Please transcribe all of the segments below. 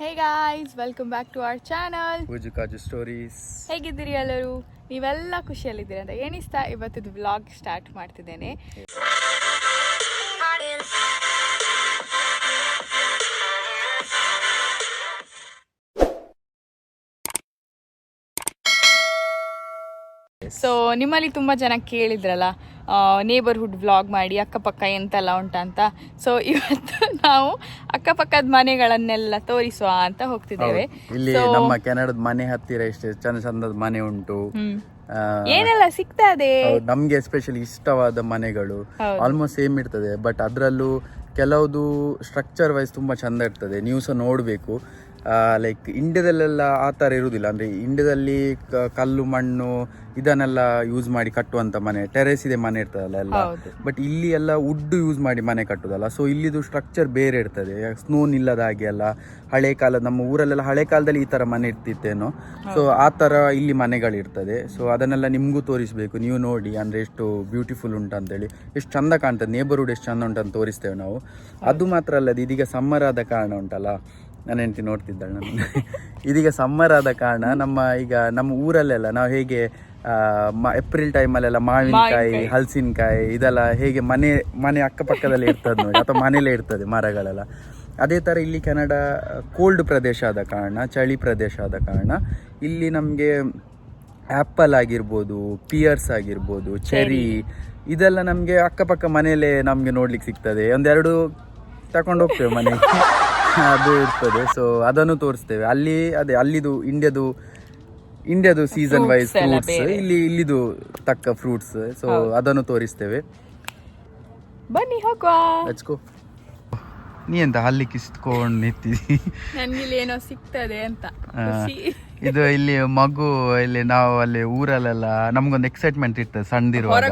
Hey guys welcome back to our channel Pooju Kaju stories ಹೇಗಿದ್ದೀರಿ ಎಲ್ಲರೂ? ನೀವೆಲ್ಲ ಖುಷಿಯಲ್ಲಿದ್ದೀರಿ ಅಂತ ಎಣಿಸ್ತಾ ಇವತ್ತಿದ್ದು ವ್ಲಾಗ್ ಸ್ಟಾರ್ಟ್ ಮಾಡ್ತಿದ್ದೇನೆ. ಸೊ ನಿಮ್ಮಲ್ಲಿ ತುಂಬ ಜನ ಕೇಳಿದ್ರಲ್ಲ ನೇಬರ್ಹುಡ್ ವ್ಲಾಗ್ ಮಾಡಿ ಅಕ್ಕಪಕ್ಕ ಎಂತೆಲ್ಲ ಉಂಟಂತ ಸೊ ಇವತ್ತು ನಾವು ಅಕ್ಕಪಕ್ಕದ ಮನೆಗಳನ್ನೆಲ್ಲ ತೋರಿಸುವ ಅಂತ ಹೋಗ್ತಿದ್ದೇವೆ. ಇಲ್ಲಿ ನಮ್ಮ ಕೆನಡದ ಮನೆ ಹತ್ತಿರ ಎಷ್ಟು ಚಂದ ಚಂದದ ಮನೆ ಉಂಟು. ಏನೆಲ್ಲ ಸಿಗ್ತದೆ ನಮ್ಗೆ ಎಸ್ಪೆಷಲಿ ಇಷ್ಟವಾದ ಮನೆಗಳು ಆಲ್ಮೋಸ್ಟ್ ಸೇಮ್ ಇರ್ತದೆ ಬಟ್ ಅದರಲ್ಲೂ ಕೆಲವುದು ಸ್ಟ್ರಕ್ಚರ್ ವೈಸ್ ತುಂಬಾ ಚಂದ ಇರ್ತದೆ. ನೀವು ಸಹ ನೋಡಬೇಕು. ಲೈಕ್ ಇಂಡ್ಯದಲ್ಲೆಲ್ಲ ಆ ಥರ ಇರುವುದಿಲ್ಲ ಅಂದರೆ ಇಂಡ್ಯದಲ್ಲಿ ಕಲ್ಲು ಮಣ್ಣು ಇದನ್ನೆಲ್ಲ ಯೂಸ್ ಮಾಡಿ ಕಟ್ಟುವಂಥ ಮನೆ ಟೆರೆಸ್ ಇದೆ ಮನೆ ಇರ್ತದಲ್ಲ ಎಲ್ಲ. ಬಟ್ ಇಲ್ಲಿ ಎಲ್ಲ ವುಡ್ ಯೂಸ್ ಮಾಡಿ ಮನೆ ಕಟ್ಟೋದಲ್ಲ. ಸೊ ಇಲ್ಲಿದು ಸ್ಟ್ರಕ್ಚರ್ ಬೇರೆ ಇರ್ತದೆ. ಸ್ನೋ ನಿಲ್ಲದ ಹಾಗೆ ಅಲ್ಲ. ಹಳೆ ಕಾಲದ ನಮ್ಮ ಊರಲ್ಲೆಲ್ಲ ಹಳೆ ಕಾಲದಲ್ಲಿ ಈ ಥರ ಮನೆ ಇರ್ತಿತ್ತೇನೋ. ಸೊ ಆ ಥರ ಇಲ್ಲಿ ಮನೆಗಳಿರ್ತದೆ. ಸೊ ಅದನ್ನೆಲ್ಲ ನಿಮಗೂ ತೋರಿಸಬೇಕು. ನೀವು ನೋಡಿ ಅಂದರೆ ಎಷ್ಟು ಬ್ಯೂಟಿಫುಲ್ ಉಂಟಂತೇಳಿ ಎಷ್ಟು ಚಂದ ಕಾಣ್ತದೆ. ನೇಬರ್ಹುಡ್ ಎಷ್ಟು ಚಂದ ಉಂಟಂತ ತೋರಿಸ್ತೇವೆ ನಾವು. ಅದು ಮಾತ್ರ ಅಲ್ಲದೆ ಇದೀಗ ಸಮ್ಮರ್ ಆದ ಕಾರಣ ಉಂಟಲ್ಲ. ನನ್ನ ಹೆಂಡತಿ ನೋಡ್ತಿದ್ದಾಳೆ ನನ್ನ ಇದೀಗ ಸಮ್ಮರ್ ಆದ ಕಾರಣ ನಮ್ಮ ಈಗ ನಮ್ಮ ಊರಲ್ಲೆಲ್ಲ ನಾವು ಹೇಗೆ ಏಪ್ರಿಲ್ ಟೈಮಲ್ಲೆಲ್ಲ ಮಾವಿನಕಾಯಿ. ಹಲಸಿನಕಾಯಿ ಇದೆಲ್ಲ ಹೇಗೆ ಮನೆ ಮನೆ ಅಕ್ಕಪಕ್ಕದಲ್ಲಿ ಇರ್ತದೆ ನೋಡಿ ಅಥವಾ ಮನೆಯಲ್ಲೇ ಇರ್ತದೆ ಮರಗಳೆಲ್ಲ. ಅದೇ ಥರ ಇಲ್ಲಿ ಕೆನಡ ಕೋಲ್ಡ್ ಪ್ರದೇಶ ಆದ ಕಾರಣ ಚಳಿ ಪ್ರದೇಶ ಆದ ಕಾರಣ ಇಲ್ಲಿ ನಮಗೆ ಆ್ಯಪಲ್ ಆಗಿರ್ಬೋದು ಪಿಯರ್ಸ್ ಆಗಿರ್ಬೋದು ಚೆರಿ ಇದೆಲ್ಲ ನಮಗೆ ಅಕ್ಕಪಕ್ಕ ಮನೆಯಲ್ಲೇ ನಮಗೆ ನೋಡ್ಲಿಕ್ಕೆ ಸಿಗ್ತದೆ. ಒಂದೆರಡು ತಕೊಂಡು ಹೋಗ್ತೇವೆ ಮನೆಗೆ. ಅದು ಇರ್ತದೆ. ಸೊ ಅದನ್ನು ತೋರಿಸ್ತೇವೆ. ಅಲ್ಲಿ ಅದೇ ಅಲ್ಲಿದು ಇಂಡಿಯಾದು ಇಂಡಿಯಾದು ಸೀಸನ್ ವೈಸ್ ಫ್ರೂಟ್ಸ್ ಇಲ್ಲಿ ಇಲ್ಲಿದು ತಕ್ಕ ಫ್ರೂಟ್ಸ್ ಸೊ ಅದನ್ನು ತೋರಿಸ್ತೇವೆ. ಬನ್ನಿ ಹೋಗುವ. ಗೋ ನೀ ಎಂತ ಅಲ್ಲಿ ಕಿಸ್ಕೊಂಡು ನಿಂತಿದ್ದೀನಿ ನನ್ಗೆ ಇಲ್ಲಿ ಏನೋ ಸಿಗ್ತದೆ ಅಂತ. ಇದು ಇಲ್ಲಿ ಮಗು ಇಲ್ಲಿ ನಾವು ಅಲ್ಲಿ ಊರಲ್ಲೆಲ್ಲ ನಮ್ಗೊಂದು ಎಕ್ಸೈಟ್ಮೆಂಟ್ ಇರ್ತದೆ ಸಣ್ಣದಿರುವಾಗ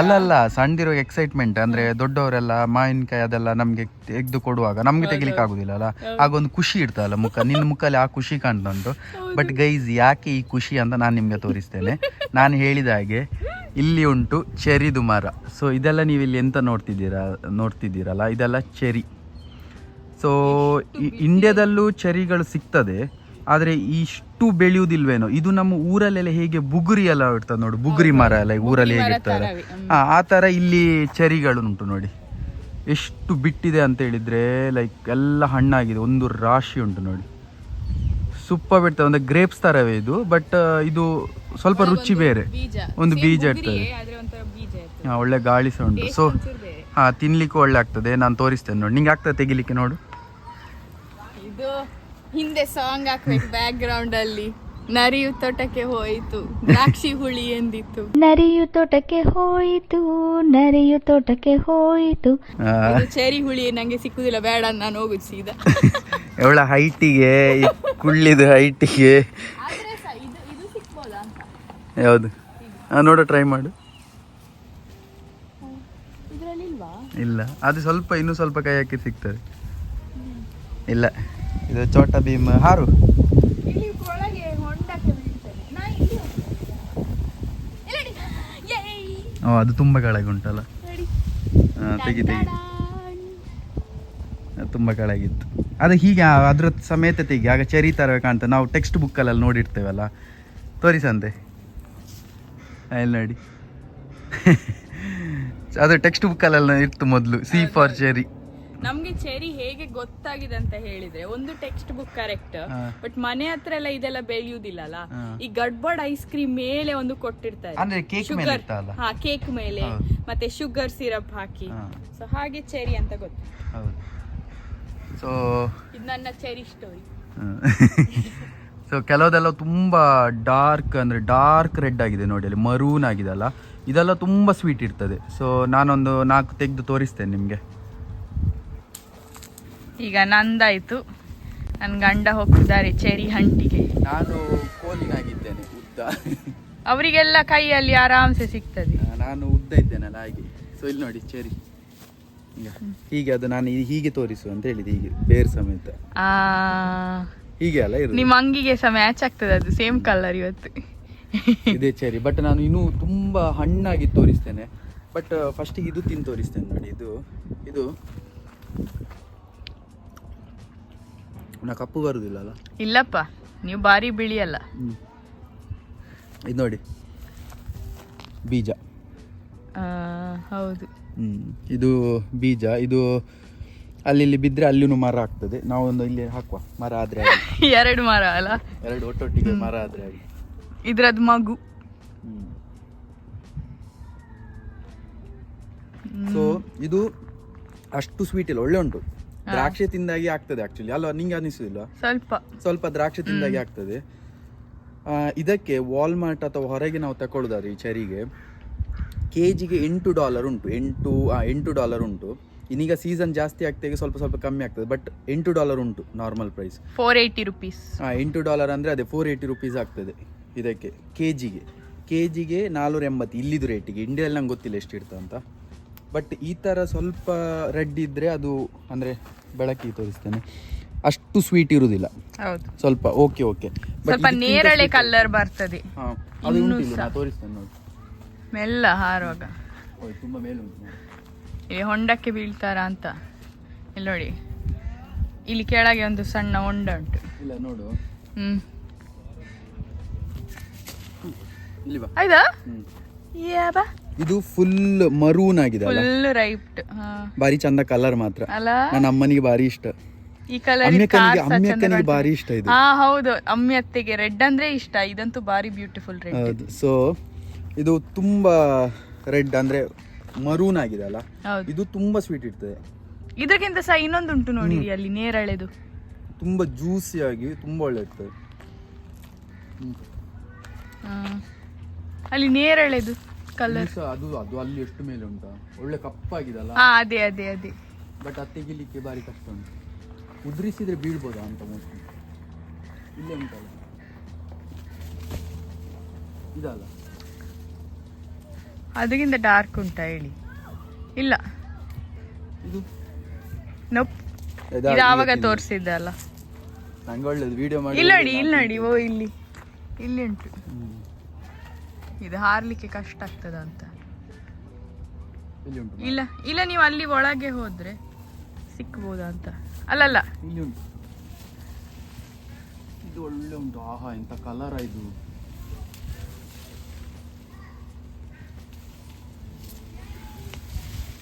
ಅಲ್ಲಲ್ಲ ಸಣ್ಣದಿರೋ ಎಕ್ಸೈಟ್ಮೆಂಟ್ ಅಂದ್ರೆ ದೊಡ್ಡವರೆಲ್ಲ ಮಾವಿನಕಾಯಿ ಅದೆಲ್ಲ ನಮ್ಗೆ ತೆಗೆದು ಕೊಡುವಾಗ ನಮ್ಗೆ ತೆಗಿಲಿಕ್ಕೆ ಆಗುದಿಲ್ಲ ಅಲ್ಲ ಆಗ ಒಂದು ಖುಷಿ ಇರ್ತದಲ್ಲ ಮುಖ? ನಿನ್ನ ಮುಖಲ್ಲಿ ಆ ಖುಷಿ ಕಾಣ್ತುಂಟು ಬಟ್ ಗೈಸ್ ಯಾಕೆ ಈ ಖುಷಿ ಅಂತ ನಾನು ನಿಮ್ಗೆ ತೋರಿಸ್ತೇನೆ. ನಾನು ಹೇಳಿದ ಹಾಗೆ ಇಲ್ಲಿ ಉಂಟು ಚೆರಿದು ಮರ. ಸೊ ಇದೆಲ್ಲ ನೀವು ಇಲ್ಲಿ ಎಂತ ನೋಡ್ತಿದ್ದೀರಾ ನೋಡ್ತಿದ್ದೀರಲ್ಲ? ಇದೆಲ್ಲ ಚೆರಿ. ಸೊ ಇಂಡಿಯಾದಲ್ಲೂ ಚೆರಿಗಳು ಸಿಗ್ತದೆ. ಆದರೆ ಇಷ್ಟು ಬೆಳೆಯುವುದಿಲ್ವೇನೋ? ಇದು ನಮ್ಮ ಊರಲ್ಲೆಲ್ಲ ಹೇಗೆ ಬುಗುರಿ ಎಲ್ಲ ಇರ್ತದೆ ನೋಡಿ ಬುಗುರಿ ಮರ ಎಲ್ಲ ಊರಲ್ಲಿ ಹೇಗಿರ್ತಾರೆ ಹಾಂ ಆ ಥರ ಇಲ್ಲಿ ಚೆರಿಗಳು ಉಂಟು ನೋಡಿ. ಎಷ್ಟು ಬಿಟ್ಟಿದೆ ಅಂತ ಹೇಳಿದ್ರೆ ಲೈಕ್ ಎಲ್ಲ ಹಣ್ಣಾಗಿದೆ ಒಂದು ರಾಶಿ ಉಂಟು ನೋಡಿ. ಸುಪ್ಪ ಬಿಡ್ತದೆ ಒಂದು ಗ್ರೇಪ್ಸ್ ತರವೇ ಇದು ಬಟ್ ಇದು ಸ್ವಲ್ಪ ರುಚಿ ಬೇರೆ. ಒಂದು ಬೀಜ ಇರ್ತದೆ. ಹಾಂ ಒಳ್ಳೆ ಗಾಳಿ ಸಹ ಉಂಟು. ಸೊ ಹಾಂ ತಿನ್ಲಿಕ್ಕೂ ಒಳ್ಳೆ ಆಗ್ತದೆ ನಾನು ತೋರಿಸ್ತೇನೆ ನೋಡಿ. ನಿಂಗೆ ಆಗ್ತದೆ ತೆಗಿಲಿಕ್ಕೆ ನೋಡು. ಹಿಂದೆ ಸಾಂಗ್ ಹಾಕ್ಬೇಕು ಬ್ಯಾಕ್ ಗ್ರೌಂಡ್ ಅಲ್ಲಿ. ನರಿಯು ತೋಟಕ್ಕೆ ಹೋಯಿತು. ದ್ರಾಕ್ಷಿ ಹುಳಿ ಎಂದಿತ್ತು. ನರಿಯು ತೋಟಕ್ಕೆ ಹೋಯಿತು ನರಿಯು ತೋಟಕ್ಕೆ ಹೋಯಿತು. ಇದು ಚೆರಿ ಹುಳಿ ನಂಗೆ ಸಿಕ್ಕುದಿಲ್ಲ ಬೇಡ ನಾನು ಹೋಗುದು ಸೀದಾ. ಎವಳ ಹೈಟಿಗೆ ಕುಳ್ಳಿದ ಹೈಟಿಗೆ ಆದ್ರೆ ನೋಡ ಇದು ಇದು ಸಿಕ್ಬೋದಾ ಅಂತ. ಯಾವುದು? ಹಾಂ ನೋಡು ಟ್ರೈ ಮಾಡು. ಇದರಲ್ಲಿ ಇಲ್ವಾ? ಇಲ್ಲ. ಅದು ಸ್ವಲ್ಪ ಇನ್ನೂ ಸ್ವಲ್ಪ ಕೈ ಹಾಕಿ ಸಿಗ್ತದೆ ಇಲ್ಲ. ಇದು ಚೋಟ ಭೀಮ್ ಹಾರು! ಓ ಅದು ತುಂಬ ಕೆಳಗೆ ಉಂಟಲ್ಲ ತೆಗಿ ತೆಗಿ. ತುಂಬ ಕೆಳಗಿತ್ತು. ಅದು ಹೀಗೆ ಅದ್ರ ಸಮೇತ ತೆಗಿ. ಆಗ ಚೆರಿ ಥರ ಕಾಣ್ತದೆ. ನಾವು ಟೆಕ್ಸ್ಟ್ ಬುಕ್ಕಲ್ಲೆಲ್ಲ ನೋಡಿರ್ತೇವಲ್ಲ? ತೋರಿಸಂತೆ ಐ ನೋಡಿ. ಅದು ಟೆಕ್ಸ್ಟ್ ಬುಕ್ಕಲ್ಲೆಲ್ಲ ಇತ್ತು ಮೊದಲು. ಸಿ ಫಾರ್ ಚೆರಿ ನಮ್ಗೆ ಚೆರಿ ಹೇಗೆ ಗೊತ್ತಾಗಿದೆ ಅಂತ ಹೇಳಿದ್ರೆ ಒಂದು ಟೆಕ್ಸ್ಟ್ ಬುಕ್ ಕರೆಕ್ಟ್ ಬಟ್ ಮನೆ ಹತ್ರ ಎಲ್ಲ ಇದೆಲ್ಲ ಬೆಳೆಯುವುದಿಲ್ಲ ಅಲ್ಲ ಈ ಗಡ್ಬಡ್ ಐಸ್ ಕ್ರೀಮ್ ಮೇಲೆ ಒಂದು ಕೊಟ್ಟಿರ್ತಾರೆ. ಶುಗರ್? ಹಾ ಕೇಕ್ ಮೇಲೆ. ಮತ್ತೆ ಶುಗರ್ ಸಿರಪ್ ಹಾಕಿ. ಸೊ ಹಾಗೆ ಚೆರಿ ಅಂತ ಗೊತ್ತು. ಹೌದು. ಸೊ ಇದು ನನ್ನ ಚೆರಿ ಸ್ಟೋರಿ ಸೊ ಕೆಲವುದೆಲ್ಲ ತುಂಬ ಡಾರ್ಕ್ ಅಂದರೆ ಡಾರ್ಕ್ ರೆಡ್ ಆಗಿದೆ ನೋಡಿ ಅಲ್ಲಿ ಮರೂನ್ ಆಗಿದೆ ಅಲ್ಲ? ಇದೆಲ್ಲ ತುಂಬ ಸ್ವೀಟ್ ಇರ್ತದೆ. ಸೊ ನಾನೊಂದು ನಾಲ್ಕು ತೆಗೆದು ತೋರಿಸ್ತೇನೆ ನಿಮಗೆ. ಈಗ ನಂದಾಯ್ತು. ನನ್ನ ಗಂಡ ಹೋಗ್ತಿದ್ದಾರೆ ಚೆರಿ ಹಂಟಿಗೆ. ನಾನು ಕೋಲಿನಾಗಿದ್ದೇನೆ ಉದ್ದ. ಅವರಿಗೆಲ್ಲ ಕೈಯಲ್ಲಿ ಆರಾಮ್ಸೆ ಸಿಗ್ತದೆ. ನಾನು ಉದ್ದ ಇದ್ದೇನಲ್ಲ ಹಾಗೆ. ಸೊ ಇಲ್ಲಿ ನೋಡಿ ಚೆರಿ ಈಗ ಹೀಗೆ ಅದು ನಾನು ಹೀಗೆ ತೋರಿಸು ಅಂತ ಹೇಳಿದೆ ಹೀಗೆ ಬೇರ್ ಸಮೇತ. ಆ ಹೀಗೆ ಅಲ್ಲ ನಿಮ್ಮ ಅಂಗಿಗೆ ಸಹ ಮ್ಯಾಚ್ ಆಗ್ತದೆ ಅದು ಸೇಮ್ ಕಲರ್ ಇವತ್ತು. ಇದೇ ಚೆರಿ ಬಟ್ ನಾನು ಇನ್ನೂ ತುಂಬ ಹಣ್ಣಾಗಿ ತೋರಿಸ್ತೇನೆ. ಬಟ್ ಫಸ್ಟಿಗೆ ಇದು ತಿಂದು ತೋರಿಸ್ತೇನೆ ನೋಡಿ ಇದು. ಇದು. ನಾ ಕಪ್ಪು ಬರುದಿಲ್ಲ ಅಲ್ಲ ಇಲ್ಲಪ್ಪ ನೀವು ಬಾರಿ ಬಿಳಿಯಲ್ಲ ಇದು ನೋಡಿ. ಬೀಜ. ಆ, ಹೌದು. ಹ್ಮ್. ಇದು ಬೀಜ. ಇದು ಅಲ್ಲಿ ಇಲ್ಲಿ ಬಿದ್ದರೆ ಅಲ್ಲಿನೂ ಮರ ಆಗ್ತದೆ. ನಾವೊಂದು ಇಲ್ಲಿ ಹಾಕುವ. ಮರ ಆದ್ರೆ ಎರಡು ಮರ ಅಲ್ಲ? ಎರಡು ಒಟ್ಟೊಟ್ಟಿಗೆ ಮರ ಆದ್ರೆ ಇದ್ರದ್ದು ಮಗು. ಸೊ ಇದು ಅಷ್ಟು ಸ್ವೀಟ್ ಇಲ್ಲ. ಒಳ್ಳೆ ಉಂಟು. ದ್ರಾಕ್ಷಿ ತಿಂದಾಗಿ ಆಗ್ತದೆ ಆಕ್ಚುಲಿ ಅಲ್ವಾ? ನಿಂಗೆ ಅನಿಸುದಿಲ್ಲ ಸ್ವಲ್ಪ. ಸ್ವಲ್ಪ ದ್ರಾಕ್ಷಿ ತಿಂದಾಗಿ ಆಗ್ತದೆ. ಆ, ಇದಕ್ಕೆ ವಾಲ್ಮಾರ್ಟ್ ಅಥವಾ ಹೊರಗೆ ನಾವು ತಗೊಳ್ಳೋದಾದ್ರೆ ಈ ಚರಿಗೆ ಕೆ ಜಿಗೆ ಎಂಟು ಡಾಲರ್ ಉಂಟು. ಎಂಟು ಆ, ಎಂಟು ಡಾಲರ್ ಉಂಟು. ಇನ್ನೀಗ ಸೀಸನ್ ಜಾಸ್ತಿ ಆಗ್ತಾಗ ಸ್ವಲ್ಪ ಸ್ವಲ್ಪ ಕಮ್ಮಿ ಆಗ್ತದೆ. ಬಟ್ ಎಂಟು ಡಾಲರ್ ಉಂಟು normal price four eighty rupees ಎಂಟು ಡಾಲರ್ ಅಂದರೆ ಅದೇ ಫೋರ್ ಏಯ್ಟಿ ರುಪೀಸ್ ಆಗ್ತದೆ ಇದಕ್ಕೆ ಕೆ ಜಿಗೆ ಕೆ ಜಿಗೆ ನಾಲ್ನೂರ ಎಂಬತ್ತು ಇಲ್ಲಿದು ರೇಟಿಗೆ ಇಂಡಿಯಲ್ಲಿ ನಂಗೆ ಗೊತ್ತಿಲ್ಲ ಎಷ್ಟು ಇರ್ತದೆ ಅಂತ ಬಟ್ ಈ ಥರ ಸ್ವಲ್ಪ ರೆಡ್ ಇದ್ದರೆ ಅದು ಅಂದರೆ ಬೆಳಕಿಗೆ ತೋರಿಸ್ತೇನೆ. ಅಷ್ಟು ಸ್ವೀಟ್ ಇರುವುದಿಲ್ಲ ಸ್ವಲ್ಪ ಓಕೆ ಓಕೆ ಸ್ವಲ್ಪ ನೇರಳೆ ಕಲರ್ ಬರ್ತದೆ. ಅದು ತೋರಿಸ್ತೇನೆ ನೋಡಿ. ಮೆಲ್ಲ ಹಾರುವಾಗ. ತುಂಬ ಮೇಲೆ ಉಂಟು ಇಲ್ಲಿ ಹೊಂಡಕ್ಕೆ ಬೀಳ್ತಾರ ಅಂತ. ಇಲ್ಲಿ ನೋಡಿ. ಇಲ್ಲಿ ಕೆಳಗೆ ಒಂದು ಸಣ್ಣ ಹೊಂಡ ಉಂಟು. ಇಲ್ಲ ನೋಡು. ಹ್ಮ್. ಇಲ್ಲಿ ಬಾ. ಆಯ್ತಾ? ಯಾ ಯಾಬಾ ಇದು ಫುಲ್ ಮರೂನ್ ಆಗಿದೆ ಫುಲ್ ರೈಪ್ಡ್ ಬಾರಿ ಚಂದ ಕಲರ್ ಮಾತ್ರ. ಅಲ್ಲ? ನನ್ನ ಅಮ್ಮನಿಗೆ ಬಾರಿ ಇಷ್ಟ. ಈ ಕಲರ್ ಅಮ್ಮಕ್ಕನಿಗೆ ಭಾರಿ ಇಷ್ಟ ಇದು. ಹಾ ಹೌದು. ಅಮ್ಮಿ ಅತ್ತೆಗೆ ರೆಡ್ ಅಂದ್ರೆ ಇಷ್ಟ. ಇದಂತೂ ಬಾರಿ ಬ್ಯೂಟಿಫುಲ್ ರೆಡ್ ಹೌದು. ಸೊ ಇದು ತುಂಬಾ ರೆಡ್ ಅಂದ್ರೆ ಮರೂನ್ ಆಗಿದೆ ಅಲ್ಲ? ಇದು ತುಂಬಾ ಸ್ವೀಟ್ ಇರ್ತದೆ. ಇದಕ್ಕಿಂತ ಸಹ ಇನ್ನೊಂದು ಉಂಟು ನೋಡಿ ಅಲ್ಲಿ ನೇರಳೆದು. ತುಂಬಾ ಜ್ಯೂಸಿ ಆಗಿ ತುಂಬಾ ಒಳ್ಳೆ ಇರ್ತದೆ. ಅಲ್ಲಿ ನೇರಳೆದು. ಕಲರ್ ಅದು ಅದು ಅಲ್ಲಿ ಎಷ್ಟು ಮೇಲೆ ಉಂಟಾ? ಒಳ್ಳೆ ಕಪ್ಪಾಗಿದೆ ಅಲ್ಲ ಹಾ ಅದೇ ಅದೇ ಅದೇ. ಬಟ್ ಅದು ತೆಗಿಲಿಕ್ಕೆ ಭಾರಿ ಕಷ್ಟ ಉಂಟು. ಉದುರಿಸಿದ್ರೆ ಬೀಳ್ಬೋದಾ ಅಂತ ಮೋಸ್ಟ್ಲಿ ಇಲ್ಲೇ ಉಂಟಲ್ಲ? ಇದಲ್ಲ? ಅದಕ್ಕಿಂತ ಡಾರ್ಕ್ ಉಂಟಾ ಹೇಳಿ. ಇಲ್ಲ. ಇದು? ನೊಪ್ ಇದಾ- ಆವಾಗ ತೋರಿಸಿದ್ದಲ್ಲ ನಂಗೆ ಒಳ್ಳೇದು ವಿಡಿಯೋ ಮಾಡಿ ಇಲ್ಲಿ ನೋಡಿ ಇಲ್ಲಿ ನೋಡಿ ಓ ಇಲ್ಲಿ. ಇಲ್ಲಿ ಉಂಟು. ಇದು ಹಾರ್ಲಿಕ್ಕೆ ಕಷ್ಟ ಆಗ್ತದ ಅಂತ. ಇಲ್ಲಿ ಇಲ್ಲ ನೀವು ಅಲ್ಲಿ ಒಳಗೆ ಹೋದ್ರೆ ಸಿಕ್ಬೋದಾ ಅಂತ. ಅಲ್ಲಲ್ಲ. ಇಲ್ಲಿ ಉಂಟು. ಇದು ಒಳ್ಳೆ ಉಂಟು. ಆಹಾ ಎಂತ ಕಲರ್ ಇದು.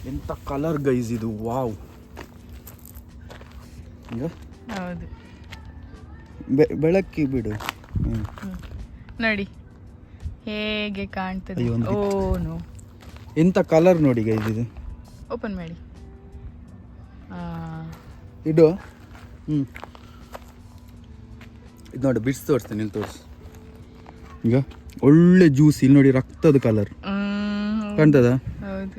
ಎಂತ ಕಲರ್ ಗೈಸ್ ಇದು? ವಾವ್ ಹೌದು. ಬೆಳಕಿ ಬಿಡು. ನೋಡಿ. ಹೇಗೆ ಕಾಣ್ತದೆ? ಅಯ್ಯೋ, ಒಂದು ಓ ನೋ ಎಂತ ಕಲರ್ ನೋಡಿ ಗೈಸ್ ಇದು ಓಪನ್ ಮಾಡಿ. ಆ, ಇಡು ಹ್ಞೂ ಇದು ನೋಡಿ ಬಿಡ್ಸ್ ತೋರಿಸ್ತೇನೆ ಇಲ್ಲಿ ತೋರಿಸು. ಈಗ ಒಳ್ಳೆ ಜ್ಯೂಸ್ ಇಲ್ಲಿ ನೋಡಿ ರಕ್ತದ ಕಲರ್ ಹ್ಮ್, ಕಾಣ್ತದ? ಹೌದು.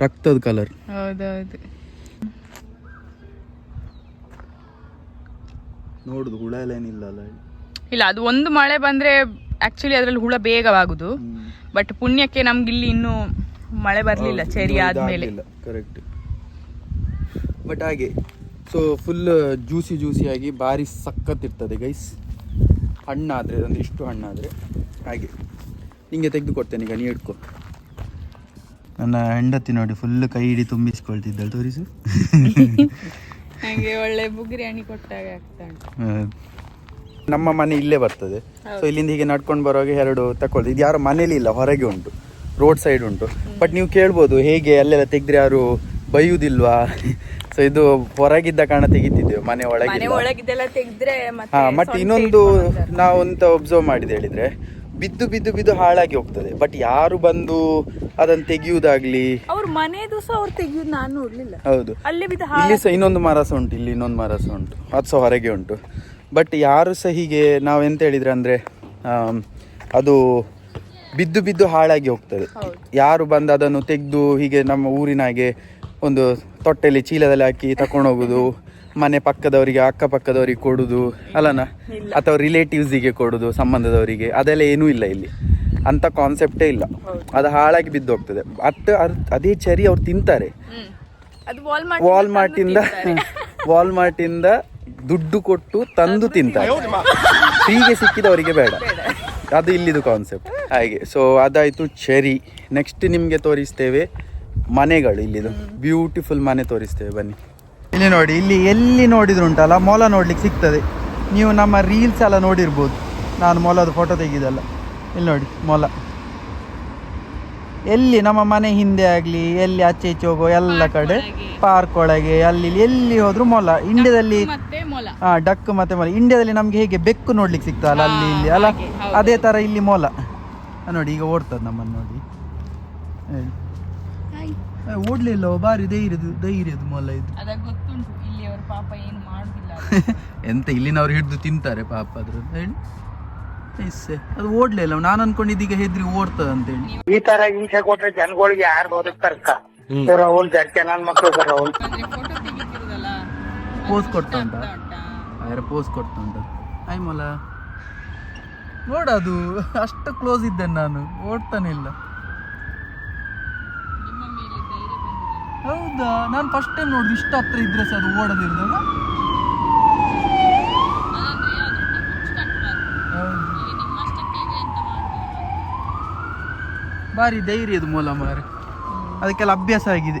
ರಕ್ತದ ಕಲರ್ ಹೌದೌದು. ನೋಡುದು ಹುಳ ಎಲ್ಲ ಏನಿಲ್ಲ ಅಲ್ಲ. ಇಲ್ಲ ಅದು ಒಂದು ಮಳೆ ಬಂದ್ರೆ ಆಕ್ಚುಲಿ ಅದ್ರಲ್ಲಿ ಹುಳ ಬೇಗವಾಗುದು. ಬಟ್ ಪುಣ್ಯಕ್ಕೆ ನಮ್ಗೆ ಇಲ್ಲಿ ಇನ್ನೂ ಮಳೆ ಬರಲಿಲ್ಲ ಚೆರಿ ಆದ್ಮೇಲೆ. ಕರೆಕ್ಟ್ ಬಟ್ ಹಾಗೆ ಸೊ ಫುಲ್ ಜ್ಯೂಸಿ ಜ್ಯೂಸಿಯಾಗಿ ಆಗಿ ಭಾರಿ ಸಖತ್ ಇರ್ತದೆ ಗೈಸ್ ಹಣ್ಣಾದರೆ ಒಂದು ಇಷ್ಟು ಹಣ್ಣಾದರೆ ಹಾಗೆ. ನಿಂಗೆ ತೆಗೆದು ಕೊಡ್ತೇನೆ ಈಗ ನೀ ಇಟ್ಕೊ. ನನ್ನ ಹೆಂಡತಿ ನೋಡಿ ಫುಲ್ ಕೈ ಹಿಡಿ ತುಂಬಿಸ್ಕೊಳ್ತಿದ್ದಳು ತೋರಿಸು. ಹಾಗೆ ಒಳ್ಳೆ ಬುಗುರಿ ಹಣ್ಣಿ ಕೊಟ್ಟಾಗ ಆಗ್ತಾ ಉಂಟು. ನಮ್ಮ ಮನೆ ಇಲ್ಲೇ ಬರ್ತದೆ. ಸೊ ಇಲ್ಲಿಂದ ಹೀಗೆ ನಡ್ಕೊಂಡು ಬರುವಾಗ ಎರಡು ತಗೊಳ್ದು ಇದು ಯಾರು ಮನೇಲಿ ಇಲ್ಲ ಹೊರಗೆ ಉಂಟು. ರೋಡ್ ಸೈಡ್ ಉಂಟು. ಬಟ್ ನೀವು ಕೇಳ್ಬೋದು ಹೇಗೆ ಅಲ್ಲೆಲ್ಲ ತೆಗೆದ್ರೆ ಯಾರು ಬೈಯುವುದಿಲ್ವಾ ಸೊ ಇದು ಹೊರಗಿದ್ದ ಕಾರಣ ತೆಗಿತಿದ್ದೇವೆ ಮನೆ ಒಳಗೆ ಹಾ ಮತ್ತೆ ಇನ್ನೊಂದು ನಾವಂತ ಒಬ್ಸರ್ವ್ ಮಾಡಿದೆ ಹೇಳಿದ್ರೆ ಬಿದ್ದು ಬಿದ್ದು ಬಿದ್ದು ಹಾಳಾಗಿ ಹೋಗ್ತದೆ. ಬಟ್ ಯಾರು ಬಂದು ಅದನ್ನ ತೆಗೆಯುವುದಾಗ್ಲಿ? ಅವ್ರ ಮನೆದು ಸಹ ಅವ್ರು ತೆಗಿಯೋದು ನಾನು ನೋಡ್ಲಿಲ್ಲ. ಹೌದು. ಅಲ್ಲೇ ಸಹ ಇನ್ನೊಂದು ಮರಸ ಉಂಟು ಇಲ್ಲಿ ಇನ್ನೊಂದು ಮರಸ ಉಂಟು. ಅದು ಸಹ ಹೊರಗೆ ಉಂಟು. ಬಟ್ ಯಾರು ಸಹ ಹೀಗೆ ನಾವು ಎಂತ ಹೇಳಿದ್ರೆ ಅಂದರೆ ಅದು ಬಿದ್ದು ಬಿದ್ದು ಹಾಳಾಗಿ ಹೋಗ್ತದೆ. ಯಾರು ಬಂದು ಅದನ್ನು ತೆಗೆದು ಹೀಗೆ ನಮ್ಮ ಊರಿನಾಗೆ ಒಂದು ತೊಟ್ಟೆಯಲ್ಲಿ ಚೀಲದಲ್ಲಿ ಹಾಕಿ ತಕೊಂಡು ಹೋಗುದು ಮನೆ ಪಕ್ಕದವರಿಗೆ ಅಕ್ಕಪಕ್ಕದವರಿಗೆ ಕೊಡುದು ಅಲ್ಲನ? ಅಥವಾ ರಿಲೇಟಿವ್ಸಿಗೆ ಕೊಡುದು ಸಂಬಂಧದವರಿಗೆ ಅದೆಲ್ಲ ಏನೂ ಇಲ್ಲ ಇಲ್ಲಿ. ಅಂತ ಕಾನ್ಸೆಪ್ಟೇ ಇಲ್ಲ. ಅದು ಹಾಳಾಗಿ ಬಿದ್ದು ಹೋಗ್ತದೆ. ಅತ್ತ ಅದ್- ಅದೇ ಚರಿ ಅವ್ರು ತಿಂತಾರೆ. ಹ್ಮ್. ಅದು ದುಡ್ಡು ಕೊಟ್ಟು ತಂದು ತಿಂತಾರೆ ಹೀಗೆ ಸಿಕ್ಕಿದವರಿಗೆ ಬೇಡ. ಅದು ಇಲ್ಲಿದು ಕಾನ್ಸೆಪ್ಟ್ ಹಾಗೆ ಸೊ ಅದಾಯಿತು ಚೆರಿ ನೆಕ್ಸ್ಟ್ ನಿಮಗೆ ತೋರಿಸ್ತೇವೆ ಮನೆಗಳು ಇಲ್ಲಿದು. ಬ್ಯೂಟಿಫುಲ್ ಮನೆ ತೋರಿಸ್ತೇವೆ ಬನ್ನಿ. ಇಲ್ಲಿ ನೋಡಿ ಇಲ್ಲಿ ಎಲ್ಲಿ ನೋಡಿದ್ರು ಉಂಟಲ್ಲ ಮೊಲ ನೋಡ್ಲಿಕ್ಕೆ ಸಿಗ್ತದೆ. ನೀವು ನಮ್ಮ ರೀಲ್ಸ್ ಎಲ್ಲ ನೋಡಿರ್ಬೋದು. ನಾನು ಮೊಲದ ಫೋಟೋ ತೆಗೆದಲ್ಲ. ಇಲ್ಲಿ ನೋಡಿ ಮೊಲ. ಎಲ್ಲಿ ನಮ್ಮ ಮನೆ ಹಿಂದೆ ಆಗಲಿ ಎಲ್ಲಿ ಆಚೆ ಈಚೆ ಹೋಗೋ ಎಲ್ಲ ಕಡೆ ಪಾರ್ಕ್ ಒಳಗೆ ಅಲ್ಲಿ ಎಲ್ಲಿ ಹೋದ್ರು ಮೊಲ. ಇಂಡಿಯಾದಲ್ಲಿ ಹಾ ಡಕ್ ಮತ್ತೆ ಮೊಲ. ಇಂಡಿಯಾದಲ್ಲಿ ನಮ್ಗೆ ಹೇಗೆ ಬೆಕ್ಕು ನೋಡ್ಲಿಕ್ಕೆ ಸಿಗ್ತಲ್ಲ ಅಲ್ಲಿ ಇಲ್ಲಿ ಅಲ್ಲ? ಅದೇ ತರ ಇಲ್ಲಿ ಮೊಲ. ನೋಡಿ ಈಗ ಓಡ್ತದೆ ನಮ್ಮನ್ನು ನೋಡಿ. ಓಡ್ಲಿಲ್ಲ ಬಾರಿ ಧೈರ್ಯದು ಧೈರ್ಯದು ಮೊಲ ಇದು. ಅದ ಗೊತ್ತುಂಟು ಇಲ್ಲಿ ಅವ್ರ ಪಾಪ ಏನು ಮಾಡುದಿಲ್ಲ. ಎಂತ ಇಲ್ಲಿನವ್ರು ಹಿಡಿದು ತಿಂತಾರೆ ಪಾಪ ಅದ್ರದ್ದು. ಹೇಳಿ. ಎಸ್ಸೆ. ಅದು ಓಡ್ಲಿಲ್ಲ. ಇಲ್ಲ ನಾನು ಅನ್ಕೊಂಡಿದ್ದೀಗ ಹೆದ್ರಿ ಓಡ್ತದ ಅಂತ ಹೇಳಿ ಈ ತರ ಹಿಂಸೆ ಕೊಟ್ರೆ ಜನಗಳಿಗೆ ಯಾರು ಬದುಕ್ತಾರಕ್ಕ ರಾಹುಲ್ ಜಡ್ಕೆ ನನ್ನ ಮಕ್ಕಳು ಸರ್ ರಾಹುಲ್ ಪೋಸ್ ಕೊಡ್ತಾ ಉಂಟಾ? ಯಾರ ಪೋಸ್ ಕೊಡ್ತಾ ಉಂಟ? ಆಯ್ ಮೊಲ ನೋಡದು ಅಷ್ಟು ಕ್ಲೋಸ್ ಇದ್ದೆ ನಾನು. ಓಡ್ತಾನೆ ಇಲ್ಲ. ನಿಮ್ಮ ಮೇಲೆ ಧೈರ್ಯ ಬಂದಿದೆ. ಹೌದಾ? ನಾನು ಫಸ್ಟ್ ಟೈಮ್ ನೋಡಿದ್ ಇಷ್ಟು ಹತ್ರ ಇದ್ರೆ ಸರ್ ಅದು ಓಡೋದಿಲ್ದಲ್ಲ ಅದಂದ್ರೆ ಅದಕ್ಕೆ ಹುಚ್ಚು ಕಟ್ಟಬಾರ್ದು ಹೌದು ಈಗ ನಿಮ್ಮಷ್ಟಕ್ಕೆ ಈಗ ಎಂತ ಮಾಡುದಿಲ್ಲ ಭಾರಿ ಧೈರ್ಯದ ಮೂಲ ಮಾರೆ ಅದಕ್ಕೆಲ್ಲ ಅಭ್ಯಾಸ ಆಗಿದೆ.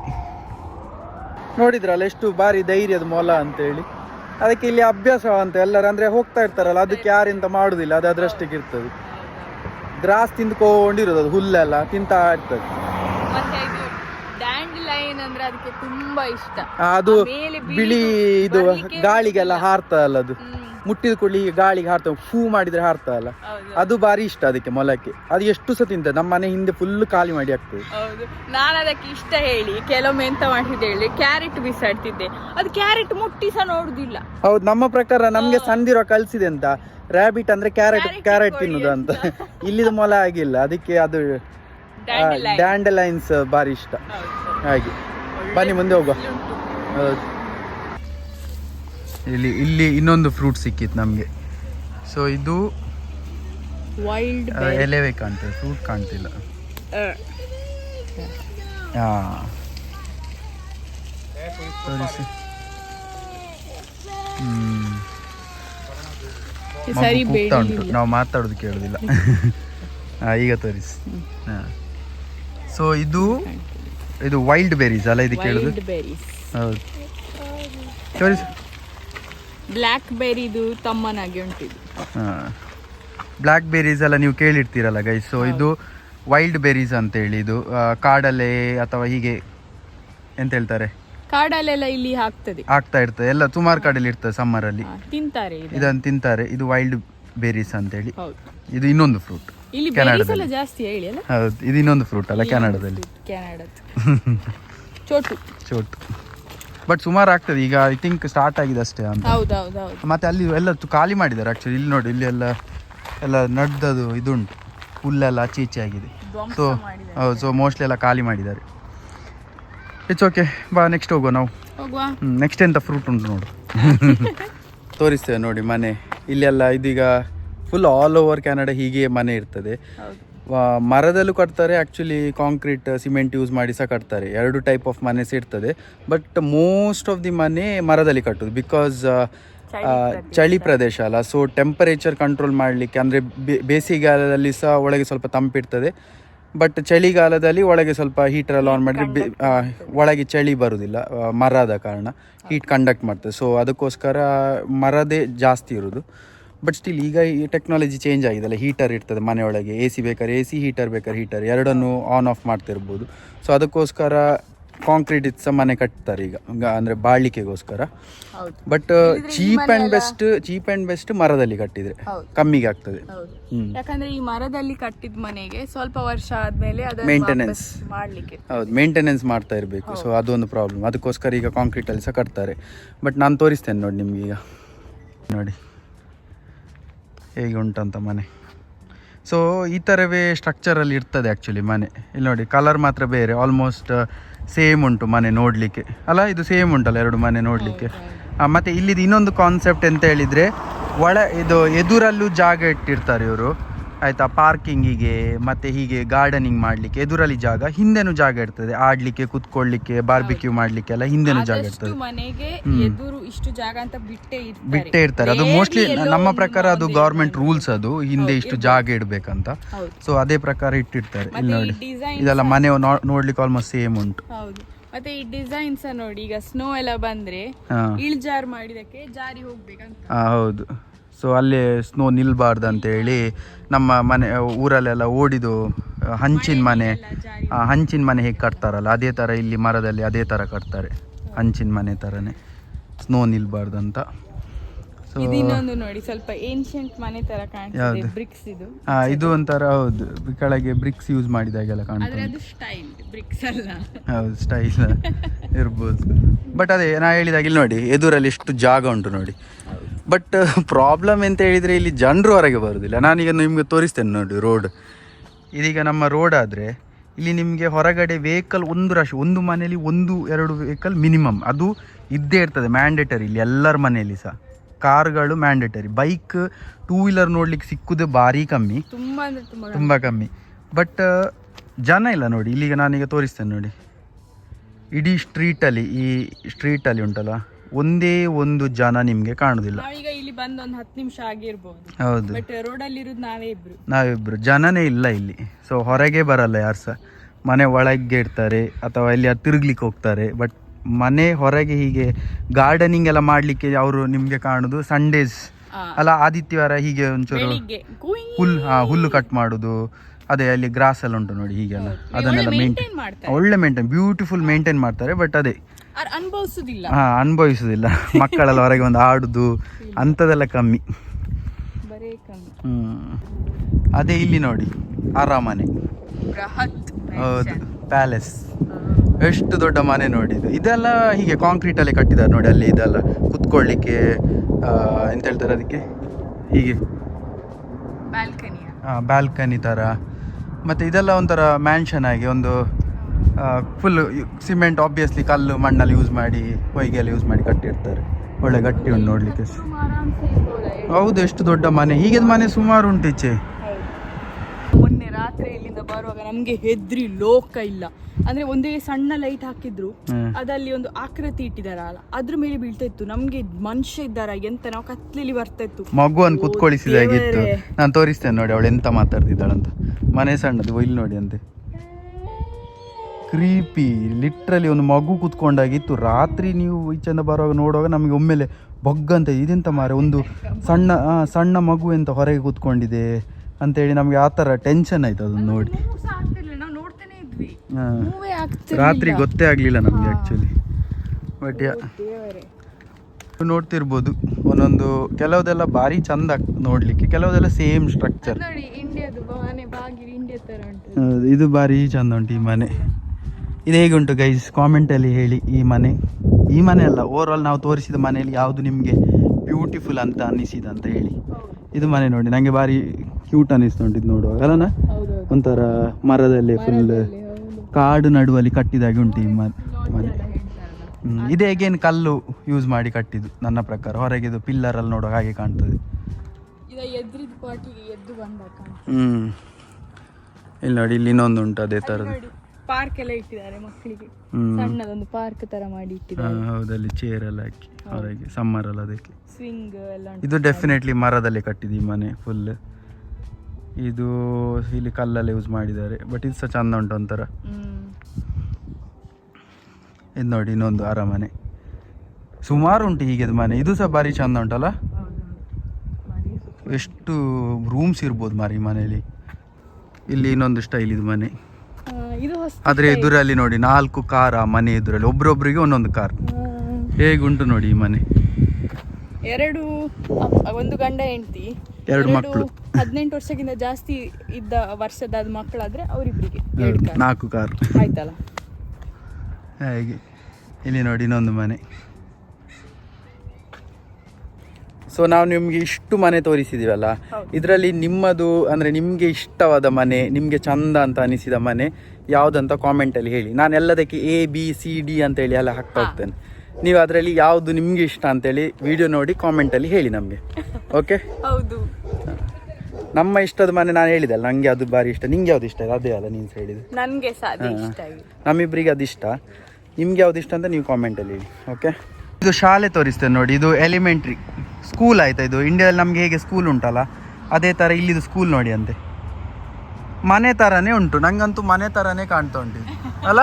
ನೋಡಿದ್ರಲ್ಲ ಎಷ್ಟು ಭಾರಿ ಧೈರ್ಯದ ಮೊಲ ಅಂತೇಳಿ. ಅದಕ್ಕೆ ಇಲ್ಲಿ ಅಭ್ಯಾಸ ಅಂತ ಎಲ್ಲರೂ ಅಂದರೆ ಹೋಗ್ತಾ ಇರ್ತಾರಲ್ಲ ಅದಕ್ಕೆ ಯಾರಿಂದ ಮಾಡುವುದಿಲ್ಲ ಅದು ಅದ್ರಷ್ಟಕ್ಕೆ ಇರ್ತದೆ. ಗ್ರಾಸ್ ತಿಂದ್ಕೊಂಡಿರೋದು ಅದು ಹುಲ್ಲೆಲ್ಲ ತಿಂತಾ ಇರ್ತದೆ. ಅದು ಬಿಳಿ ಇದು ಗಾಳಿಗೆಲ್ಲ ಹಾರ್ತದಲ್ಲ ಅದು. ಮುಟ್ಟಿದ ಕೂಡಲಿ ಗಾಳಿಗೆ ಹಾರ್ತವೆ ಫೂ ಮಾಡಿದ್ರೆ ಹಾರ್ತದಲ್ಲ. ಅಲ್ಲ ಅದು ಭಾರಿ ಇಷ್ಟ ಅದಕ್ಕೆ ಮೊಲಕ್ಕೆ. ಅದು ಎಷ್ಟು ಸಹ ತಿಂತದೆ ನಮ್ಮ ಮನೆ ಹಿಂದೆ ಫುಲ್ ಖಾಲಿ ಮಾಡಿ ಆಗ್ತದೆ ಹೌದು. ನಾನು ಅದಕ್ಕೆ ಇಷ್ಟ ಹೇಳಿ ಕೆಲವೊಮ್ಮೆ ಎಂತ ಮಾಡ್ತಿದ್ದೆ ಹೇಳಿ ಕ್ಯಾರೆಟ್ ಬಿಸಾಡ್ತಿದ್ದೆ. ಅದು ಕ್ಯಾರೆಟ್ ಮುಟ್ಟಿ ಸಹ ನೋಡುದಿಲ್ಲ. ಹೌದು ನಮ್ಮ ಪ್ರಕಾರ ನಮ್ಗೆ ಸಂದಿರೋ ಕಲ್ಸಿದೆ ಅಂತ. ರ್ಯಾಬಿಟ್ ಅಂದ್ರೆ ಕ್ಯಾರೆಟ್ ಕ್ಯಾರೆಟ್ ತಿನ್ನುದು ಅಂತ. ಇಲ್ಲಿದ ಮೊಲ ಆಗಿಲ್ಲ ಅದಕ್ಕೆ ಅದು. ಡ್ಯಾಂಡಲೈನ್ಸ್ ಭಾರಿ ಇಷ್ಟ. ಹಾಗೆ. ಬನ್ನಿ ಮುಂದೆ ಹೋಗುವ. ಹೌದು. ಇಲ್ಲಿ ಇಲ್ಲಿ ಇನ್ನೊಂದು ಫ್ರೂಟ್ ಸಿಕ್ಕಿತ್ತು ನಮಗೆ. ಸೊ ಇದು ವೈಲ್ಡ್ ಎಲೆವೆ ಕಾಣ್ತದೆ ಫ್ರೂಟ್ ಕಾಣ್ತಿಲ್ಲ. ಹಾಂ. ತೋರಿಸಿ. ಹ್ಮ್. ಸರಿ ಮಗು ಕೂಗ್ತಾ ಉಂಟು. ನಾವು. ಮಾತಾಡೋದು ಕೇಳೋದಿಲ್ಲ. ಹಾಂ ಈಗ ತೋರಿಸಿ. ಸೊ ಇದು ಇದು ವೈಲ್ಡ್ ಬೆರೀಸ್ ಅಲ್ಲ ಇದು ಬೆರೀಸ್ ಹೌದು. ತೋರಿಸಿ. ಬ್ಲ್ಯಾಕ್ ಬೆರಿದು ತಮ್ಮನಾಗಿ ಉಂಟಿದು ಬ್ಲ್ಯಾಕ್ ಬೆರೀಸ್ ಎಲ್ಲ ನೀವು ಕೇಳಿರ್ತೀರಲ್ಲ ಗೈಸ್ ಸೊ ಇದು ವೈಲ್ಡ್ ಬೆರೀಸ್ ಅಂತೇಳಿ ಇದು. ಕಾಡಲೆ ಅಥವಾ ಹೀಗೆ ಎಂತ ಹೇಳ್ತಾರೆ? ಕಾಡಲ್ಲೆಲ್ಲ ಇಲ್ಲಿ ಹಾಕ್ತದೆ. ಆಗ್ತಾ ಇರ್ತದೆ. ಎಲ್ಲ ಸುಮಾರು ಕಡೆಯಲ್ಲಿ ಇರ್ತದೆ ಸಮ್ಮರಲ್ಲಿ ಹಾ, ತಿಂತಾರೆ ಇದು. ಇದನ್ನು ತಿಂತಾರೆ. ಇದು ವೈಲ್ಡ್ ಬೆರೀಸ್ ಅಂತೇಳಿ. ಹೌದು. ಇದು ಇನ್ನೊಂದು ಫ್ರೂಟ್ ಇಲ್ಲಿ ಎಲ್ಲ ಜಾಸ್ತಿ ಹೇಳಿ ಅಲ್ಲ? ಹೌದು. ಇದು ಇನ್ನೊಂದು ಫ್ರೂಟ್ ಅಲ್ಲ ಕೆನಡಾದಲ್ಲಿ ಕೆನಡಾದ ಚೋಟು. ಚೋಟ್. ಬಟ್ ಸುಮಾರು ಆಗ್ತದೆ. ಈಗ ಐ ಥಿಂಕ್ ಸ್ಟಾರ್ಟ್ ಆಗಿದೆ ಅಷ್ಟೇ ಅಂತ. ಮತ್ತೆ ಅಲ್ಲಿ ಎಲ್ಲ ಖಾಲಿ ಮಾಡಿದ್ದಾರೆ ಆಕ್ಚುಲಿ ಇಲ್ಲಿ ನೋಡಿ ಇಲ್ಲಿ ಎಲ್ಲ ಎಲ್ಲ ನಡ್ದದು ಇದುಂಟು. ಹುಲ್ಲೆಲ್ಲ ಆಚೆ ಈಚೆ ಆಗಿದೆ ಸೊ ಹೌದು ಸೊ ಮೋಸ್ಟ್ಲಿ ಎಲ್ಲ ಖಾಲಿ ಮಾಡಿದ್ದಾರೆ. ಇಟ್ಸ್ ಓಕೆ ಬಾ ನೆಕ್ಸ್ಟ್ ಹೋಗುವ ನಾವು. ನೆಕ್ಸ್ಟ್ ಎಂತ ಫ್ರೂಟ್ ಉಂಟು ನೋಡು. ತೋರಿಸ್ತೇವೆ ನೋಡಿ ಮನೆ. ಇಲ್ಲೆಲ್ಲ ಇದೀಗ ಫುಲ್ ಆಲ್ ಓವರ್ ಕ್ಯಾನಡಾ ಹೀಗೆ ಮನೆ ಇರ್ತದೆ. ಮರದಲ್ಲೂ ಕಟ್ತಾರೆ ಆ್ಯಕ್ಚುಲಿ ಕಾಂಕ್ರೀಟ್ ಸಿಮೆಂಟ್ ಯೂಸ್ ಮಾಡಿ ಸಹ ಕಟ್ತಾರೆ. ಎರಡು ಟೈಪ್ ಆಫ್ ಮನೆ ಸೇರ್ತದೆ. ಬಟ್ ಮೋಸ್ಟ್ ಆಫ್ ದಿ ಮನೆ ಮರದಲ್ಲಿ ಕಟ್ಟೋದು. ಬಿಕಾಸ್ ಚಳಿ ಪ್ರದೇಶ. ಅಲ್ಲ. ಸೊ ಟೆಂಪರೇಚರ್ ಕಂಟ್ರೋಲ್ ಮಾಡಲಿಕ್ಕೆ ಅಂದರೆ ಬೇಸಿಗೆಗಾಲದಲ್ಲಿ ಸಹ ಒಳಗೆ ಸ್ವಲ್ಪ ತಂಪಿರ್ತದೆ. ಬಟ್ ಚಳಿಗಾಲದಲ್ಲಿ ಒಳಗೆ ಸ್ವಲ್ಪ ಹೀಟರ್ ಎಲ್ಲ ಆನ್ ಮಾಡಿದ್ರೆ ಒಳಗೆ ಚಳಿ ಬರುವುದಿಲ್ಲ ಮರದ ಕಾರಣ. ಹೀಟ್ ಕಂಡಕ್ಟ್ ಮಾಡ್ತದೆ. ಸೊ ಅದಕ್ಕೋಸ್ಕರ ಮರದೇ ಜಾಸ್ತಿ ಇರೋದು. ಬಟ್ ಸ್ಟಿಲ್ ಈಗ ಈ ಟೆಕ್ನಾಲಜಿ ಚೇಂಜ್ ಆಗಿದೆಲ್ಲ ಹೀಟರ್ ಇರ್ತದೆ ಮನೆಯೊಳಗೆ ಎ ಸಿ ಬೇಕಾದ್ರೆ ಎ ಸಿ ಹೀಟರ್ ಬೇಕಾದ್ರೆ ಹೀಟರ್ ಎರಡನ್ನು ಆನ್ ಆಫ್ ಮಾಡ್ತಿರ್ಬೋದು. ಸೊ ಅದಕ್ಕೋಸ್ಕರ ಕಾಂಕ್ರೀಟ್ ಇತ್ತು ಸಹ ಮನೆ ಕಟ್ತಾರೆ ಈಗ ಅಂದರೆ ಬಾಳಿಕೆಗೋಸ್ಕರ ಬಾಳ್ಲಿಕ್ಕೆಗೋಸ್ಕರ but cheap and best cheap and best ಮರದಲ್ಲಿ ಕಟ್ಟಿದರೆ. ಕಮ್ಮಿಗೆ ಆಗ್ತದೆ. ಯಾಕಂದ್ರೆ ಈ ಮರದಲ್ಲಿ ಕಟ್ಟಿದ ಮನೆಗೆ ಸ್ವಲ್ಪ ವರ್ಷ ಆದ್ಮೇಲೆ ಮೇಂಟೆನೆನ್ಸ್ ಮಾಡ್ಲಿಕ್ಕೆ. ಹೌದು ಮೇಂಟೆನೆನ್ಸ್ ಮಾಡ್ತಾ ಇರಬೇಕು. ಸೊ ಅದೊಂದು ಪ್ರಾಬ್ಲಮ್ ಅದಕ್ಕೋಸ್ಕರ ಈಗ ಕಾಂಕ್ರೀಟಲ್ಲಿ ಸಹ ಕಟ್ತಾರೆ. ಬಟ್ ನಾನು ತೋರಿಸ್ತೇನೆ ನೋಡಿ ನಿಮಗೀಗ ಈಗ. ನೋಡಿ. ಹೇಗೆ ಉಂಟಂತ ಮನೆ. ಸೊ ಈ ಥರವೇ ಸ್ಟ್ರಕ್ಚರಲ್ಲಿ ಇರ್ತದೆ ಆ್ಯಕ್ಚುಲಿ ಮನೆ. ಇಲ್ಲಿ ನೋಡಿ ಕಲರ್ ಮಾತ್ರ ಬೇರೆ ಆಲ್ಮೋಸ್ಟ್ ಸೇಮ್ ಉಂಟು ಮನೆ ನೋಡಲಿಕ್ಕೆ. ಅಲ್ಲ ಇದು ಸೇಮ್ ಉಂಟಲ್ಲ ಎರಡು ಮನೆ ನೋಡಲಿಕ್ಕೆ. ಮತ್ತು ಇಲ್ಲಿದು ಇನ್ನೊಂದು ಕಾನ್ಸೆಪ್ಟ್ ಎಂತ ಹೇಳಿದರೆ ಒಳ ಇದು ಎದುರಲ್ಲೂ ಜಾಗ ಇಟ್ಟಿರ್ತಾರೆ ಇವರು. ಆಯ್ತಾ ಪಾರ್ಕಿಂಗಿಗೆ ಮತ್ತೆ ಹೀಗೆ ಗಾರ್ಡನಿಂಗ್ ಮಾಡ್ಲಿಕ್ಕೆ ಎದುರಲ್ಲಿ ಜಾಗ ಹಿಂದೆನೂ ಜಾಗ ಇರ್ತದೆ. ಆಡ್ಲಿಕ್ಕೆ ಕುತ್ಕೊಳ್ಳಿಕ್ಕೆ ಬಾರ್ಬಿಕ್ಯೂ ಮಾಡ್ಲಿಕ್ಕೆ ಎಲ್ಲ ಹಿಂದೆನೂ ಜಾಗ ಇರ್ತದೆ. ಮನೆಗೆ ಎದುರು ಇಷ್ಟು ಜಾಗ ಅಂತ ಬಿಟ್ಟೇ ಇರ್ತಾರೆ. ಬಿಟ್ಟೇ ಇರ್ತಾರೆ. ಅದು ಮೋಸ್ಟ್ಲಿ ನಮ್ಮ ಪ್ರಕಾರ ಅದು ಗೌರ್ಮೆಂಟ್ ರೂಲ್ಸ್ ಅದು. ಹಿಂದೆ ಇಷ್ಟು ಜಾಗ ಇಡ್ಬೇಕಂತ. ಸೊ ಅದೇ ಪ್ರಕಾರ ಇಟ್ಟಿರ್ತಾರೆ. ಇಲ್ಲಿ ನೋಡಿ. ಇದೆಲ್ಲ ಮನೆ ನೋಡ್ಲಿಕ್ಕೆ ಆಲ್ಮೋಸ್ಟ್ ಸೇಮ್ ಉಂಟು. ಮತ್ತೆ ಈ ಡಿಸೈನ್ಸ್ ನೋಡಿ ಈಗ ಸ್ನೋ ಎಲ್ಲ ಬಂದ್ರೆ ಇಳ್ಜಾರ್ ಮಾಡಿದಕ್ಕೆ ಜಾರಿ ಹೋಗ್ಬೇಕಂತ. ಹೌದು. ಸೊ ಅಲ್ಲಿ ಸ್ನೋ ನಿಲ್ಬಾರ್ದು ಅಂತೇಳಿ ನಮ್ಮ ಮನೆ ಊರಲ್ಲೆಲ್ಲ ಓಡಿದು ಹಂಚಿನ ಮನೆ ಹಂಚಿನ ಮನೆ ಹೇಗೆ ಕಟ್ತಾರಲ್ಲ ಅದೇ ಥರ ಇಲ್ಲಿ ಮರದಲ್ಲಿ ಅದೇ ಥರ ಕಟ್ತಾರೆ. ಹಂಚಿನ ಮನೆ ಥರನೇ ಸ್ನೋ ನಿಲ್ಬಾರ್ದು ಅಂತ ಸೊ ಇದು ಇನ್ನೊಂದು ನೋಡಿ ಸ್ವಲ್ಪ ಏನ್ಷಿಯಂಟ್ ಮನೆ ಕಾಣ್ತದೆ ಯಾವ್ದು? ಬ್ರಿಕ್ಸ್ ಇದು. ಇದು ಒಂಥರ ಹೌದು ಕೆಳಗೆ ಬ್ರಿಕ್ಸ್ ಯೂಸ್ ಮಾಡಿದಾಗೆಲ್ಲ ಕಾಣ್ತದೆ ಅದು ಸ್ಟೈಲ್ ಬ್ರಿಕ್ಸ್ ಅಲ್ಲ. ಹೌದು ಸ್ಟೈಲ್ ಇರ್ಬೋದು. ಬಟ್ ಅದೇ ನಾ ಹೇಳಿದಾಗ ಇಲ್ಲಿ ನೋಡಿ ಎದುರಲ್ಲಿ ಎಷ್ಟು ಜಾಗ ಉಂಟು ನೋಡಿ. ಬಟ್ ಪ್ರಾಬ್ಲಮ್ ಎಂತ ಹೇಳಿದರೆ ಇಲ್ಲಿ ಜನರು ಹೊರಗೆ ಬರೋದಿಲ್ಲ. ನಾನೀಗ ನಿಮಗೆ ತೋರಿಸ್ತೇನೆ ನೋಡಿ ರೋಡ್ ಇದೀಗ ನಮ್ಮ ರೋಡ್ ಆದರೆ ಇಲ್ಲಿ ನಿಮಗೆ ಹೊರಗಡೆ ವೆಹಿಕಲ್ ಒಂದು ರಾಶಿ ಒಂದು ಮನೆಯಲ್ಲಿ ಒಂದು ಎರಡು ವೆಹಿಕಲ್ ಮಿನಿಮಮ್ ಅದು ಇದ್ದೇ ಇರ್ತದೆ ಮ್ಯಾಂಡೇಟರಿ ಇಲ್ಲಿ ಎಲ್ಲರ ಮನೆಯಲ್ಲಿ ಸಹ. ಕಾರ್ಗಳು ಮ್ಯಾಂಡೇಟರಿ ಬೈಕ್ ಟೂ ವೀಲರ್ ನೋಡ್ಲಿಕ್ಕೆ ಸಿಕ್ಕುದು ಭಾರಿ ಕಮ್ಮಿ. ತುಂಬಾ ತುಂಬಾ ತುಂಬ ಕಮ್ಮಿ. ಬಟ್ ಜನ ಇಲ್ಲ ನೋಡಿ. ಇಲ್ಲಿಗೆ ನಾನೀಗ ತೋರಿಸ್ತೇನೆ ನೋಡಿ. ಇಡೀ ಸ್ಟ್ರೀಟಲ್ಲಿ ಈ ಸ್ಟ್ರೀಟಲ್ಲಿ ಉಂಟಲ್ಲ? ಒಂದೇ ಒಂದು ಜನ ನಿಮಗೆ ಕಾಣುದಿಲ್ಲ. ನಾವೀಗ ಇಲ್ಲಿ ಬಂದು ಒಂದು ಹತ್ತು ನಿಮಿಷ ಆಗಿರ್ಬೋದು ಹೌದು. ಬಟ್ ರೋಡ್ ಅಲ್ಲಿ ಇರೋದು ನಾವೇ ಇಬ್ರು. ನಾವಿಬ್ರು. ಜನನೇ ಇಲ್ಲ ಇಲ್ಲಿ. ಸೊ ಹೊರಗೆ ಬರಲ್ಲ ಯಾರು ಸಹ ಮನೆ ಒಳಗೆ ಇರ್ತಾರೆ ಅಥವಾ ಇಲ್ಲಿ ತಿರುಗ್ಲಿಕ್ಕೆ ಹೋಗ್ತಾರೆ. ಬಟ್ ಮನೆ ಹೊರಗೆ ಹೀಗೆ ಗಾರ್ಡನಿಂಗ್ ಎಲ್ಲ ಮಾಡ್ಲಿಕ್ಕೆ ಅವರು ನಿಮಗೆ ಕಾಣುದು ಸಂಡೇಸ್ ಅಲ್ಲ ಆದಿತ್ಯವಾರ ಹೀಗೆ ಒಂಚೂರು ಹುಲ್ ಹುಲ್ಲು ಹಾ ಹುಲ್ಲು ಕಟ್ ಮಾಡುದು. ಅದೇ ಅಲ್ಲಿ ಗ್ರಾಸ್ ಎಲ್ಲ ಉಂಟು ನೋಡಿ ಹೀಗೆಲ್ಲ. ಅದನ್ನೆಲ್ಲ ಮೇಂಟೈನ್ ಒಳ್ಳೆ ಮೇಂಟೈನ್ ಬ್ಯೂಟಿಫುಲ್ ಮೇಂಟೈನ್ ಮಾಡ್ತಾರೆ. ಬಟ್ ಅದೇ ಅನುಭವಿಸುದಿಲ್ಲ. ಹಾ ಅನುಭವಿಸುದಿಲ್ಲ. ಮಕ್ಕಳೆಲ್ಲ ಹೊರಗೆ ಒಂದು ಆಡುದು ಅಂಥದ್ದೆಲ್ಲ ಕಮ್ಮಿ. ಬರೇ ಕಮ್ಮಿ. ಹ್ಮ್. ಅದೇ ಇಲ್ಲಿ ನೋಡಿ ಅರಮನೆ. ಬೃಹತ್ ಹೌದು ಪ್ಯಾಲೇಸ್ ಎಷ್ಟು ದೊಡ್ಡ ಮನೆ ನೋಡಿದ್ದು ಇದೆಲ್ಲ ಹೀಗೆ ಕಾಂಕ್ರೀಟ್ ಅಲ್ಲಿ ಕಟ್ಟಿದ್ದಾರೆ ನೋಡಿ ಅಲ್ಲಿ ಇದೆಲ್ಲ ಕುತ್ಕೊಳ್ಳಿಕ್ಕೆ ಎಂತ ಹೇಳ್ತಾರೆ ಅದಕ್ಕೆ? ಹೀಗೆ. ಹಾಂ ಬ್ಯಾಲ್ಕನಿ ಥರ ಮತ್ತು ಇದೆಲ್ಲ ಒಂಥರ ಮ್ಯಾನ್ಷನ್ ಆಗಿ ಒಂದು ಫುಲ್ ಸಿಮೆಂಟ್ ಆಬ್ವಿಯಸ್ಲಿ ಕಲ್ಲು ಮಣ್ಣಲ್ಲಿ ಯೂಸ್ ಮಾಡಿ ಹೊಯ್ಗೆಲ್ಲ ಯೂಸ್ ಮಾಡಿ ಕಟ್ಟಿರ್ತಾರೆ. ಒಳ್ಳೆ ಗಟ್ಟಿ ಉಂಟು ನೋಡಲಿಕ್ಕೆ. ಹೌದು ಎಷ್ಟು ದೊಡ್ಡ ಮನೆ. ಹೀಗೆ ಮನೆ ಸುಮಾರು ಉಂಟು ಈಚೆ. ಮೊನ್ನೆ ರಾತ್ರಿ ಇಲ್ಲಿಂದ ಬರುವಾಗ ನಮ್ಗೆ ಹೆದ್ರಿ ಲೋಕ ಇಲ್ಲ. ಅಂದ್ರೆ ಒಂದೇ ಸಣ್ಣ ಲೈಟ್ ಹಾಕಿದ್ರು ಅದಲ್ಲಿ ಒಂದು ಆಕೃತಿ ಇಟ್ಟಿದಾರಲ್ಲ ಅದ್ರ ಮೇಲೆ ಬೀಳ್ತಾ ಇತ್ತು ನಮ್ಗೆ ಮನುಷ್ಯ ಇದ್ದಾರ ಎಂತ? ನಾವು ಕತ್ಲಲ್ಲಿ ಬರ್ತಾ ಇತ್ತು ಮಗುವನ್ನು ಕುತ್ಕೊಳಿಸಿದಾಗಿತ್ತು. ನಾನು ತೋರಿಸ್ತೇನೆ ನೋಡಿ ಅವಳು ಎಂತ ಮಾತಾಡ್ತಿದ್ದಾಳಂತ. ಮನೆ ಸಣ್ಣದು ಇಲ್ಲಿ ನೋಡಿ ಅಂತೆ. ಕ್ರೀಪಿ ಲಿಟ್ರಲಿ ಒಂದು ಮಗು ಕೂತ್ಕೊಂಡಾಗಿತ್ತು. ರಾತ್ರಿ ನೀವು ಈಚೆಯಿಂದ ಬರುವಾಗ ನೋಡುವಾಗ ನಮಗೆ ಒಮ್ಮೆಲೆ ಬೊಗ್ಗಂತ ಇದೆಂತ ಮಾರೆ ಒಂದು ಸಣ್ಣ ಸಣ್ಣ ಮಗು ಎಂತ ಹೊರಗೆ ಕೂತ್ಕೊಂಡಿದೆ ಅಂತೇಳಿ ನಮಗೆ ಆ ಥರ ಟೆನ್ಷನ್ ಆಯ್ತು ಅದನ್ನು ನೋಡಿ. ರಾತ್ರಿ ಗೊತ್ತೇ ಆಗಲಿಲ್ಲ ನಮಗೆ ಆ್ಯಕ್ಚುಲಿ ಬಟ್ ನೋಡ್ತಿರ್ಬೋದು ಒಂದೊಂದು ಕೆಲವುದೆಲ್ಲ ಭಾರಿ ಚಂದ ನೋಡ್ಲಿಕ್ಕೆ ಕೆಲವುದೆಲ್ಲ ಸೇಮ್ ಸ್ಟ್ರಕ್ಚರ್ ಇದು ಭಾರಿ ಚಂದ ಉಂಟು ಈ ಮನೆ. ಇದು ಹೇಗುಂಟು ಗೈಸ್ ಕಾಮೆಂಟಲ್ಲಿ ಹೇಳಿ ಈ ಮನೆ. ಈ ಮನೆ ಅಲ್ಲ ಓವರ್ ಆಲ್ ನಾವು ತೋರಿಸಿದ ಮನೆಯಲ್ಲಿ ಯಾವುದು ನಿಮಗೆ ಬ್ಯೂಟಿಫುಲ್ ಅಂತ ಅನ್ನಿಸಿದ ಅಂತ ಹೇಳಿ. ಇದು ಮನೆ ನೋಡಿ ನನಗೆ ಭಾರಿ ಕ್ಯೂಟ್ ಅನ್ನಿಸ್ತು ಉಂಟು ಇದು ನೋಡುವಾಗ ಅಲ್ಲನ? ಹೌದೌದು. ಒಂಥರ ಮರದಲ್ಲಿ ಫುಲ್ ಕಾಡು ನಡುವಲ್ಲಿ ಕಟ್ಟಿದಾಗೆ ಉಂಟು ಈ ಮನೆ. ಇದು ಹೇಗೇನು ಕಲ್ಲು ಯೂಸ್ ಮಾಡಿ ಕಟ್ಟಿದ್ದು ನನ್ನ ಪ್ರಕಾರ? ಹೊರಗೆ ಇದು ಪಿಲ್ಲರ್ ಅಲ್ಲಿ ನೋಡುವಾಗ ಹಾಗೆ ಕಾಣ್ತದೆ. ಹ್ಮ್. ಇಲ್ಲಿ ನೋಡಿ ಇಲ್ಲಿ ಇನ್ನೊಂದು ಉಂಟು ಅದೇ ಥರದ್ದು ಪಾರ್ಕ್ ಎಲ್ಲ ಇಟ್ಟಿದ್ದಾರೆ ಮಕ್ಕಳಿಗೆ. ಸಣ್ಣದೊಂದು ಪಾರ್ಕ್ ತರ ಮಾಡಿ ಇಟ್ಟಿದ್ದಾರೆ. ಹೌದಲ್ಲಿ ಚೇರ್ ಎಲ್ಲ ಹಾಕಿ ಹೊರಗೆ ಸಮ್ಮರ್ ಅಲ್ಲ ಅದಕ್ಕೆ. ಸ್ವಿಂಗ್ ಎಲ್ಲ ಇದು ಡೆಫಿನೆಟ್ಲಿ ಮರದಲ್ಲಿ ಕಟ್ಟಿದ್ದು ಈ ಮನೆ ಫುಲ್ ಇದು ಇಲ್ಲಿ ಕಲ್ಲಲ್ಲಿ ಯೂಸ್ ಮಾಡಿದ್ದಾರೆ ಬಟ್ ಇದು ಸಹ ಚಂದ ಉಂಟು ಒಂಥರ. ಇದು ನೋಡಿ ಇನ್ನೊಂದು ಅರಮನೆ. ಸುಮಾರು ಉಂಟು ಹೀಗೆ ಮನೆ. ಇದು ಸಹ ಭಾರಿ ಚಂದ ಉಂಟಲ್ಲ? ಎಷ್ಟು ರೂಮ್ಸ್ ಇರ್ಬೋದು ಮಾರಿ ಈ ಮನೆಯಲ್ಲಿ. ಇಲ್ಲಿ ಇನ್ನೊಂದು ಸ್ಟೈಲ್ ಇದು ಮನೆ. ಆ, ಇದು ಹೊಸ ಅದ್ರ ಎದುರಲ್ಲಿ ನೋಡಿ ನಾಲ್ಕು ಕಾರ್ ಆ ಮನೆ ಎದುರಲ್ಲಿ ಒಬ್ರೊಬ್ರಿಗೆ ಒಂದೊಂದು ಕಾರ್. ಹೇಗುಂಟು ನೋಡಿ ಈ ಮನೆ? ಎರಡು ಒಂದು ಗಂಡ ಹೆಂಡತಿ. ಎರಡು ಮಕ್ಕಳು ಹದಿನೆಂಟು ವರ್ಷಕ್ಕಿಂತ ಜಾಸ್ತಿ ಇದ್ದ ವರ್ಷದ ಮಕ್ಕಳಾದ್ರೆ ಅವರಿಬ್ಬರಿಗೆ. ನಾಲ್ಕು ಕಾರ್. ಆಯ್ತಲ್ಲ? ಹಾಗೆ ಇಲ್ಲಿ ನೋಡಿ ಇನ್ನೊಂದು ಮನೆ. ಸೊ ನಾವು ನಿಮಗೆ ಇಷ್ಟು ಮನೆ ತೋರಿಸಿದೀವಲ್ಲ. ಇದರಲ್ಲಿ ನಿಮ್ಮದು ಅಂದ್ರೆ ನಿಮಗೆ ಇಷ್ಟವಾದ ಮನೆ ನಿಮಗೆ ಚಂದ ಅಂತ ಅನಿಸಿದ ಮನೆ ಯಾವುದಂತ ಕಾಮೆಂಟಲ್ಲಿ ಹೇಳಿ. ನಾನು ಎಲ್ಲದಕ್ಕೆ ಎ ಬಿ ಸಿ ಡಿ ಅಂತೇಳಿ ಎಲ್ಲ ಹಾಕ್ತಾ ಹೋಗ್ತೇನೆ. ನೀವು ಅದರಲ್ಲಿ ಯಾವುದು ನಿಮಗೆ ಇಷ್ಟ ಅಂತೇಳಿ ವಿಡಿಯೋ ನೋಡಿ ಕಾಮೆಂಟಲ್ಲಿ ಹೇಳಿ ನಮಗೆ. ಓಕೆ ಹೌದು. ನಮ್ಮ ಇಷ್ಟದ ಮನೆ ನಾನು ಹೇಳಿದಲ್ಲ ನನಗೆ ಅದು ಭಾರಿ ಇಷ್ಟ. ನಿಂಗೆ ಯಾವ್ದು ಇಷ್ಟ? ಅದೇ ಅಲ್ಲ ನೀನು ಹೇಳಿದ್ದು. ನನಗೆ ಸಹ ಅದೇ ಹಾ. ಇಷ್ಟ ಆಗಿದೆ ನಮ್ಮಿಬ್ಬರಿಗೆ ಅದು ಇಷ್ಟ. ನಿಮ್ಗೆ ಯಾವ್ದು ಇಷ್ಟ ಅಂತ ನೀವು ಕಾಮೆಂಟಲ್ಲಿ ಹೇಳಿ. ಓಕೆ ಇದು ಶಾಲೆ ತೋರಿಸ್ತೇನೆ ನೋಡಿ ಇದು ಎಲಿಮೆಂಟ್ರಿ ಸ್ಕೂಲ್ ಆಯ್ತಾ ಇದು? ಇಂಡಿಯಾದಲ್ಲಿ ನಮಗೆ ಹೇಗೆ ಸ್ಕೂಲ್ ಉಂಟಲ್ಲ? ಅದೇ ಥರ ಇಲ್ಲಿದು ಸ್ಕೂಲ್ ನೋಡಿ ಅಂತೆ. ಮನೆ ಥರನೇ ಉಂಟು. ನಂಗಂತೂ ಮನೆ ಥರನೇ ಕಾಣ್ತಾ ಉಂಟು. ಅಲ್ಲ?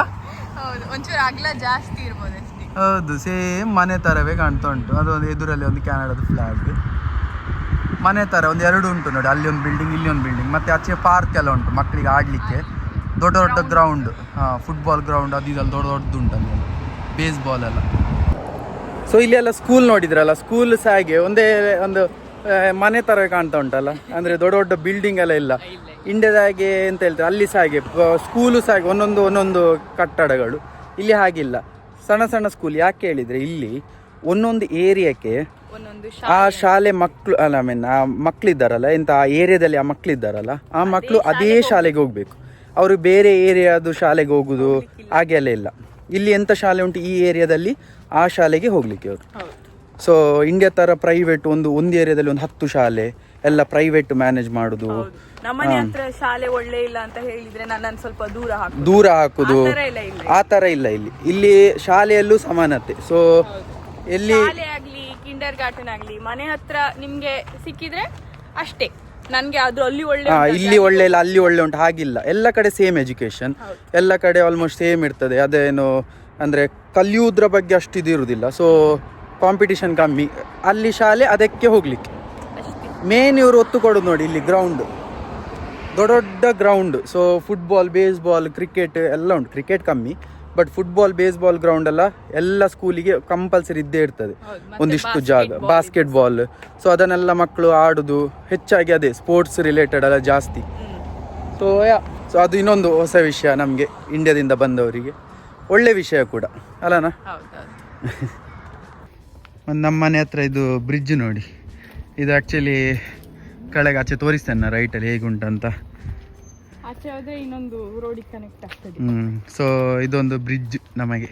ಒಂಚೂರು ಅಗಲ ಜಾಸ್ತಿ ಇರ್ಬೋದು ಹೌದು ಸೇಮ್ ಮನೆ ಥರವೇ ಕಾಣ್ತಾ ಉಂಟು. ಅದೊಂದು ಎದುರಲ್ಲಿ ಒಂದು ಕ್ಯಾನಡಾದ ಫ್ಲಾಗ್ ಮನೆ ಥರ ಒಂದು ಎರಡು ಉಂಟು ನೋಡಿ. ಅಲ್ಲಿ ಒಂದು ಬಿಲ್ಡಿಂಗ್ ಇಲ್ಲಿ ಒಂದು ಬಿಲ್ಡಿಂಗ್ ಮತ್ತೆ ಆಚೆ ಪಾರ್ಕ್ ಎಲ್ಲ ಉಂಟು ಮಕ್ಕಳಿಗೆ ಆಡಲಿಕ್ಕೆ. ದೊಡ್ಡ ದೊಡ್ಡ ಗ್ರೌಂಡ್ ಹಾಂ ಫುಟ್ಬಾಲ್ ಗ್ರೌಂಡ್ ಅದು ಇದೆಲ್ಲ ದೊಡ್ಡ ದೊಡ್ಡದು ಉಂಟು ಅಲ್ಲಿ. ಬೇಸ್ಬಾಲ್ ಎಲ್ಲ. ಸೊ ಇಲ್ಲಿ ಎಲ್ಲ ಸ್ಕೂಲ್ ನೋಡಿದ್ರಲ್ಲ? ಸ್ಕೂಲ್ ಸಹ ಹಾಗೆ ಒಂದೇ ಒಂದು ಮನೆ ಥರವೇ ಕಾಣ್ತಾ ಉಂಟಲ್ಲ? ಅಂದರೆ ದೊಡ್ಡ ದೊಡ್ಡ ಬಿಲ್ಡಿಂಗ್ ಎಲ್ಲ ಇಲ್ಲ. ಇಂಡಿಯಾದ ಹಾಗೆ ಅಂತ ಹೇಳ್ತಾರೆ. ಅಲ್ಲಿ ಸಹ ಹಾಗೆ ಸ್ಕೂಲು ಸಹ ಹಾಗೆ ಒಂದೊಂದು ಒಂದೊಂದು ಕಟ್ಟಡಗಳು. ಇಲ್ಲಿ ಹಾಗಿಲ್ಲ. ಸಣ್ಣ ಸಣ್ಣ ಸ್ಕೂಲ್ ಯಾಕೆ ಹೇಳಿದರೆ ಇಲ್ಲಿ ಒಂದೊಂದು ಏರಿಯಾಕ್ಕೆ ಒಂದೊಂದು ಆ ಶಾಲೆ. ಮಕ್ಕಳು ಅಲ್ಲ ಐ ಮೀನ್ ಆ ಮಕ್ಕಳಿದ್ದಾರಲ್ಲ ಎಂತ ಆ ಏರಿಯಾದಲ್ಲಿ ಆ ಮಕ್ಕಳಿದ್ದಾರಲ್ಲ ಆ ಮಕ್ಕಳು ಅದೇ ಶಾಲೆಗೆ ಹೋಗಬೇಕು. ಅವರು ಬೇರೆ ಏರಿಯಾದು ಶಾಲೆಗೆ ಹೋಗುದು ಹಾಗೆ ಎಲ್ಲ ಇಲ್ಲ. ಇಲ್ಲಿ ಎಂಥ ಶಾಲೆ ಉಂಟು? ಈ ಏರಿಯಾದಲ್ಲಿ ಆ ಶಾಲೆಗೆ ಹೋಗ್ಲಿಕ್ಕೆ ಅವರು. ಸೊ ಇಂಡಿಯಾ ಥರ ಪ್ರೈವೇಟ್ ಒಂದು ಒಂದು ಏರಿಯಾದಲ್ಲಿ ಒಂದು ಹತ್ತು ಶಾಲೆ ಎಲ್ಲ ಪ್ರೈವೇಟ್ ಮ್ಯಾನೇಜ್ ಮಾಡುದು. ನಮ್ಮನೆ ಹತ್ರ ಶಾಲೆ ಒಳ್ಳೆ ಇಲ್ಲ ಅಂತ ಹೇಳಿದ್ರೆ ನನ್ನನ್ನು ಸ್ವಲ್ಪ ದೂರ ಹಾಕು ದೂರ ಹಾಕುದು. ಆ ಥರ ಇಲ್ಲ ಇಲ್ಲಿ. ಆ ತರ ಇಲ್ಲ ಇಲ್ಲಿ. ಇಲ್ಲಿ ಶಾಲೆಯಲ್ಲೂ ಸಮಾನತೆ. ಸೊ ಎಲ್ಲಿ ಶಾಲೆ ಆಗ್ಲಿ ಕಿಂಡರ್ ಗಾರ್ಟನ್ ಆಗ್ಲಿ ಮನೆ ಹತ್ರ ನಿಮ್ಗೆ ಸಿಕ್ಕಿದ್ರೆ ಅಷ್ಟೇ. ನನ್ಗೆ ಅದು ಅಲ್ಲಿ ಒಳ್ಳೆ ಹಾ ಉಂಟು, ಇಲ್ಲಿ ಒಳ್ಳೆ ಇಲ್ಲ ಅಲ್ಲಿ ಒಳ್ಳೆ ಉಂಟು. ಹಾಗಿಲ್ಲ. ಎಲ್ಲ ಕಡೆ ಸೇಮ್ ಎಜುಕೇಶನ್ ಎಲ್ಲ ಕಡೆ ಆಲ್ಮೋಸ್ಟ್ ಸೇಮ್ ಇರ್ತದೆ. ಅದೇನು ಅಂದ್ರೆ ಕಲಿಯುವುದ್ರ ಬಗ್ಗೆ ಅಷ್ಟು ಇದು ಇರುವುದಿಲ್ಲ ಸೊ ಕಾಂಪಿಟಿಷನ್ ಕಮ್ಮಿ. ಅಲ್ಲಿ ಶಾಲೆ ಅದಕ್ಕೆ ಹೋಗ್ಲಿಕ್ಕೆ. ಅಷ್ಟೇ. ಮೇನ್ ಇವರು ಒತ್ತು ಕೊಡೋದು ನೋಡಿ ಇಲ್ಲಿ ಗ್ರೌಂಡ್ ದೊಡ್ಡ ದೊಡ್ಡ ground so football baseball cricket ಎಲ್ಲ ಉಂಟು. ಕ್ರಿಕೆಟ್ ಕಮ್ಮಿ ಬಟ್ ಫುಟ್ಬಾಲ್ ಬೇಸ್ಬಾಲ್ ಗ್ರೌಂಡ್ ಎಲ್ಲ ಎಲ್ಲ ಸ್ಕೂಲಿಗೆ ಕಂಪಲ್ಸರಿ ಇದ್ದೇ ಇರ್ತದೆ. ಒಂದಿಷ್ಟು ಜಾಗ ಬಾಸ್ಕೆಟ್ ಬಾಲ್ ಸೊ ಅದನ್ನೆಲ್ಲ ಮಕ್ಕಳು ಆಡೋದು ಹೆಚ್ಚಾಗಿ ಅದೇ ಸ್ಪೋರ್ಟ್ಸ್ ರಿಲೇಟೆಡ್ ಎಲ್ಲ ಜಾಸ್ತಿ. ಸೊ ಯಾ ಸೊ ಅದು ಇನ್ನೊಂದು ಹೊಸ ವಿಷಯ ನಮಗೆ ಇಂಡಿಯಾದಿಂದ ಬಂದವರಿಗೆ. ಒಳ್ಳೆ ವಿಷಯ ಕೂಡ. ಅಲ್ಲನಾ? ಒಂದು ನಮ್ಮ ಮನೆ ಹತ್ರ ಇದು ಬ್ರಿಡ್ಜ್ ನೋಡಿ. ಇದು ಆ್ಯಕ್ಚುಲಿ ಕೆಳಗೆ ಆಚೆ ತೋರಿಸ್ತೇನೆ ರೈಟಲ್ಲಿ ಹೇಗುಂಟಂತ. ಆಚೆ ಹೋದರೆ ಇನ್ನೊಂದು ರೋಡಿಗೆ ಕನೆಕ್ಟ್ ಆಗ್ತದೆ. ಹ್ಞೂ ಸೊ ಇದೊಂದು ಬ್ರಿಡ್ಜ್ ನಮಗೆ.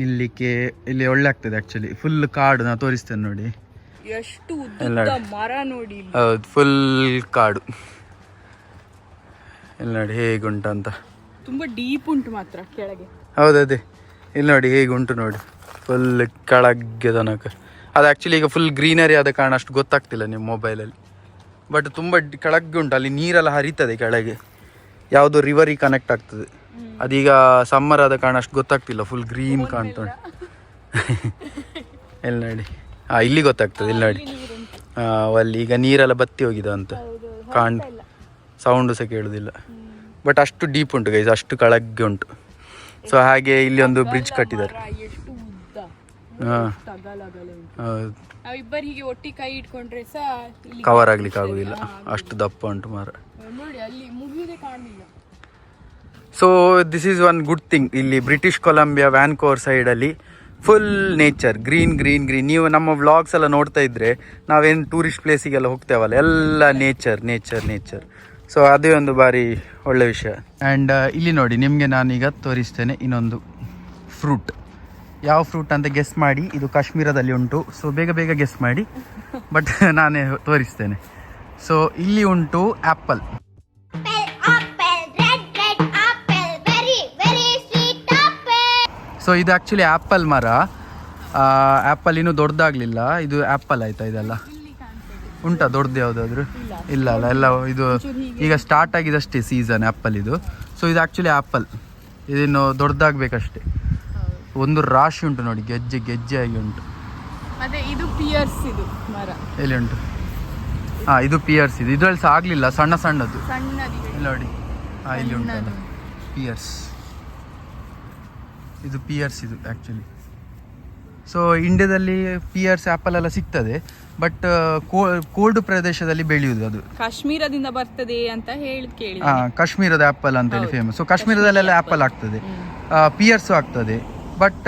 ನಿಲ್ಲಿಕ್ಕೆ ಇಲ್ಲಿ ಒಳ್ಳೆ ಆಗ್ತದೆ ಆ್ಯಕ್ಚುಲಿ ಫುಲ್ ಕಾಡು ನಾ ತೋರಿಸ್ತೇನೆ ನೋಡಿ. ಎಷ್ಟು ಉದ್ದ ಮರ ನೋಡಿ ಹೌದು ಫುಲ್ ಕಾಡು. ಇಲ್ಲಿ ನೋಡಿ ಹೇಗುಂಟಂತ. ತುಂಬ ಡೀಪ್ ಉಂಟು ಮಾತ್ರ ಕೆಳಗೆ. ಹೌದದೇ ಇಲ್ಲಿ ನೋಡಿ ಹೇಗುಂಟು ನೋಡಿ. ಫುಲ್ ಕೆಳಗೆ ತನಕ. ಅದು ಆ್ಯಕ್ಚುಲಿ ಈಗ ಫುಲ್ ಗ್ರೀನರಿ ಆದ ಕಾರಣ ಅಷ್ಟು ಗೊತ್ತಾಗ್ತಿಲ್ಲ ನಿಮ್ಮ ಮೊಬೈಲಲ್ಲಿ ಬಟ್ ತುಂಬ ಕೆಳಗೆ ಉಂಟು ಅಲ್ಲಿ ನೀರೆಲ್ಲ ಹರಿತದೆ ಕೆಳಗೆ. ಯಾವುದು ರಿವರಿಗೆ ಕನೆಕ್ಟ್ ಆಗ್ತದೆ. ಅದೀಗ ಸಮ್ಮರ್ ಆದ ಕಾರಣ ಅಷ್ಟು ಗೊತ್ತಾಗ್ತಿಲ್ಲ ಫುಲ್ ಗ್ರೀನ್ ಕಾಣ್ತಾ ಎಲ್ಲಿ ನೋಡಿ ಹಾಂ ಇಲ್ಲಿ ಗೊತ್ತಾಗ್ತದೆ ಇಲ್ಲಿ ನೋಡಿ ಹಾಂ ಅಲ್ಲಿ ಈಗ ನೀರೆಲ್ಲ ಬತ್ತಿ ಹೋಗಿದೆ ಅಂತ. ಕಾಣ್ ಸೌಂಡು ಸಹ ಕೇಳುದಿಲ್ಲ. ಬಟ್ ಅಷ್ಟು ಡೀಪ್ ಉಂಟು ಗೈಸ್ ಅಷ್ಟು ಕೆಳಗೆ ಉಂಟು. ಸೊ ಹಾಗೆ ಇಲ್ಲಿ ಒಂದು ಬ್ರಿಡ್ಜ್ ಕಟ್ಟಿದ್ದಾರೆ. ಹಾಂ. ಹೌದು. ನಾವಿಬ್ಬರು ಹೀಗೆ ಒಟ್ಟಿಗೆ ಕೈ ಇಟ್ಕೊಂಡ್ರೆ ಸಹ ಇಲ್ಲಿ ಕವರ್ ಆಗ್ಲಿಕ್ಕೆ ಆಗುದಿಲ್ಲ. ಅಷ್ಟು ದಪ್ಪ ಉಂಟು ಮಾರ. ನೋಡಿ ಅಲ್ಲಿ ಮುಗಿಯುವುದೇ ಕಾಣಲಿಲ್ಲ. So this is one good thing ಇಲ್ಲಿ ಬ್ರಿಟಿಷ್ ಕೊಲಂಬಿಯಾ ವ್ಯಾನ್ಕೋರ್ ಸೈಡಲ್ಲಿ full nature green green green ನೀವು ನಮ್ಮ ವ್ಲಾಗ್ಸ್ ಎಲ್ಲ ನೋಡ್ತಾ ಇದ್ರೆ ನಾವೇನು ಟೂರಿಸ್ಟ್ ಪ್ಲೇಸಿಗೆಲ್ಲ ಹೋಗ್ತೇವಲ್ಲ ಎಲ್ಲ ನೇಚರ್ ನೇಚರ್ ನೇಚರ್ ಸೊ ಅದೇ ಒಂದು ಬಾರಿ ಒಳ್ಳೆ ವಿಷಯ. ಆ್ಯಂಡ್ ಇಲ್ಲಿ ನೋಡಿ ನಿಮಗೆ ನಾನೀಗ ತೋರಿಸ್ತೇನೆ ಇನ್ನೊಂದು ಫ್ರೂಟ್ ಯಾವ ಫ್ರೂಟ್ ಅಂತ ಗೆಸ್ ಮಾಡಿ ಇದು ಕಾಶ್ಮೀರದಲ್ಲಿ ಉಂಟು. ಸೊ ಬೇಗ ಬೇಗ ಗೆಸ್ ಮಾಡಿ. ಬಟ್ ನಾನೇ ತೋರಿಸ್ತೇನೆ. ಸೊ ಇಲ್ಲಿ ಉಂಟು ಆ್ಯಪಲ್ apple. ಸೊ ಇದು ಆ್ಯಕ್ಚುಲಿ ಆ್ಯಪಲ್ ಮರ. ಆ್ಯಪಲ್ ಇನ್ನೂ ದೊಡ್ಡದಾಗಲಿಲ್ಲ. ಇದು ಆ್ಯಪಲ್ ಆಯ್ತಾ ಇದೆಲ್ಲ? ಉಂಟಾ ದೊಡ್ಡದು ಯಾವುದಾದ್ರು? ಇಲ್ಲ ಅಲ್ಲ ಎಲ್ಲ ಇದು ಈಗ ಸ್ಟಾರ್ಟ್ ಆಗಿದಷ್ಟೇ ಸೀಸನ್ ಆ್ಯಪಲ್ ಇದು. ಸೊ ಇದು ಆ್ಯಕ್ಚುಲಿ ಆ್ಯಪಲ್ ಇದಿನ್ನು ದೊಡ್ಡದಾಗಬೇಕಷ್ಟೇ. ಒಂದು ರಾಶಿ ಉಂಟು ನೋಡಿ ಗೆಜ್ಜೆ ಗೆಜ್ಜೆ ಆಗಿ ಉಂಟು. ಮತ್ತೆ ಇದು ಪಿಯರ್ಸ್ ಇದು ಮರ. ಎಲ್ಲಿ ಉಂಟು? ಹಾ ಇದು ಪಿಯರ್ಸ್ ಇದು. ಇದರಲ್ಲಿ ಸಹ ಆಗಲಿಲ್ಲ ಸಣ್ಣ ಸಣ್ಣದು. ಸಣ್ಣದಿದೆ ಇಲ್ಲಿ ನೋಡಿ. ಹಾಂ ಇಲ್ಲಿ ಉಂಟು ಪಿಯರ್ಸ್ ಇದು ಪಿಯರ್ಸ್ ಇದು ಆ್ಯಕ್ಚುಲಿ ಸೊ ಇಂಡಿಯಾದಲ್ಲಿ ಪಿಯರ್ಸ್ ಆ್ಯಪಲ್ ಎಲ್ಲ ಸಿಗ್ತದೆ ಬಟ್ ಕೋಲ್ಡ್ ಪ್ರದೇಶದಲ್ಲಿ ಬೆಳೆಯುವುದು ಅದು. ಕಾಶ್ಮೀರದಿಂದ ಬರ್ತದೆ ಅಂತ ಹೇಳಿ ಕೇಳಿ ಕಾಶ್ಮೀರದ ಆ್ಯಪಲ್ ಅಂತ ಹೇಳಿ ಫೇಮಸ್ ಸೊ ಕಾಶ್ಮೀರದಲ್ಲೆಲ್ಲ ಆ್ಯಪಲ್ ಆಗ್ತದೆ. ಪಿಯರ್ಸು ಆಗ್ತದೆ. ಬಟ್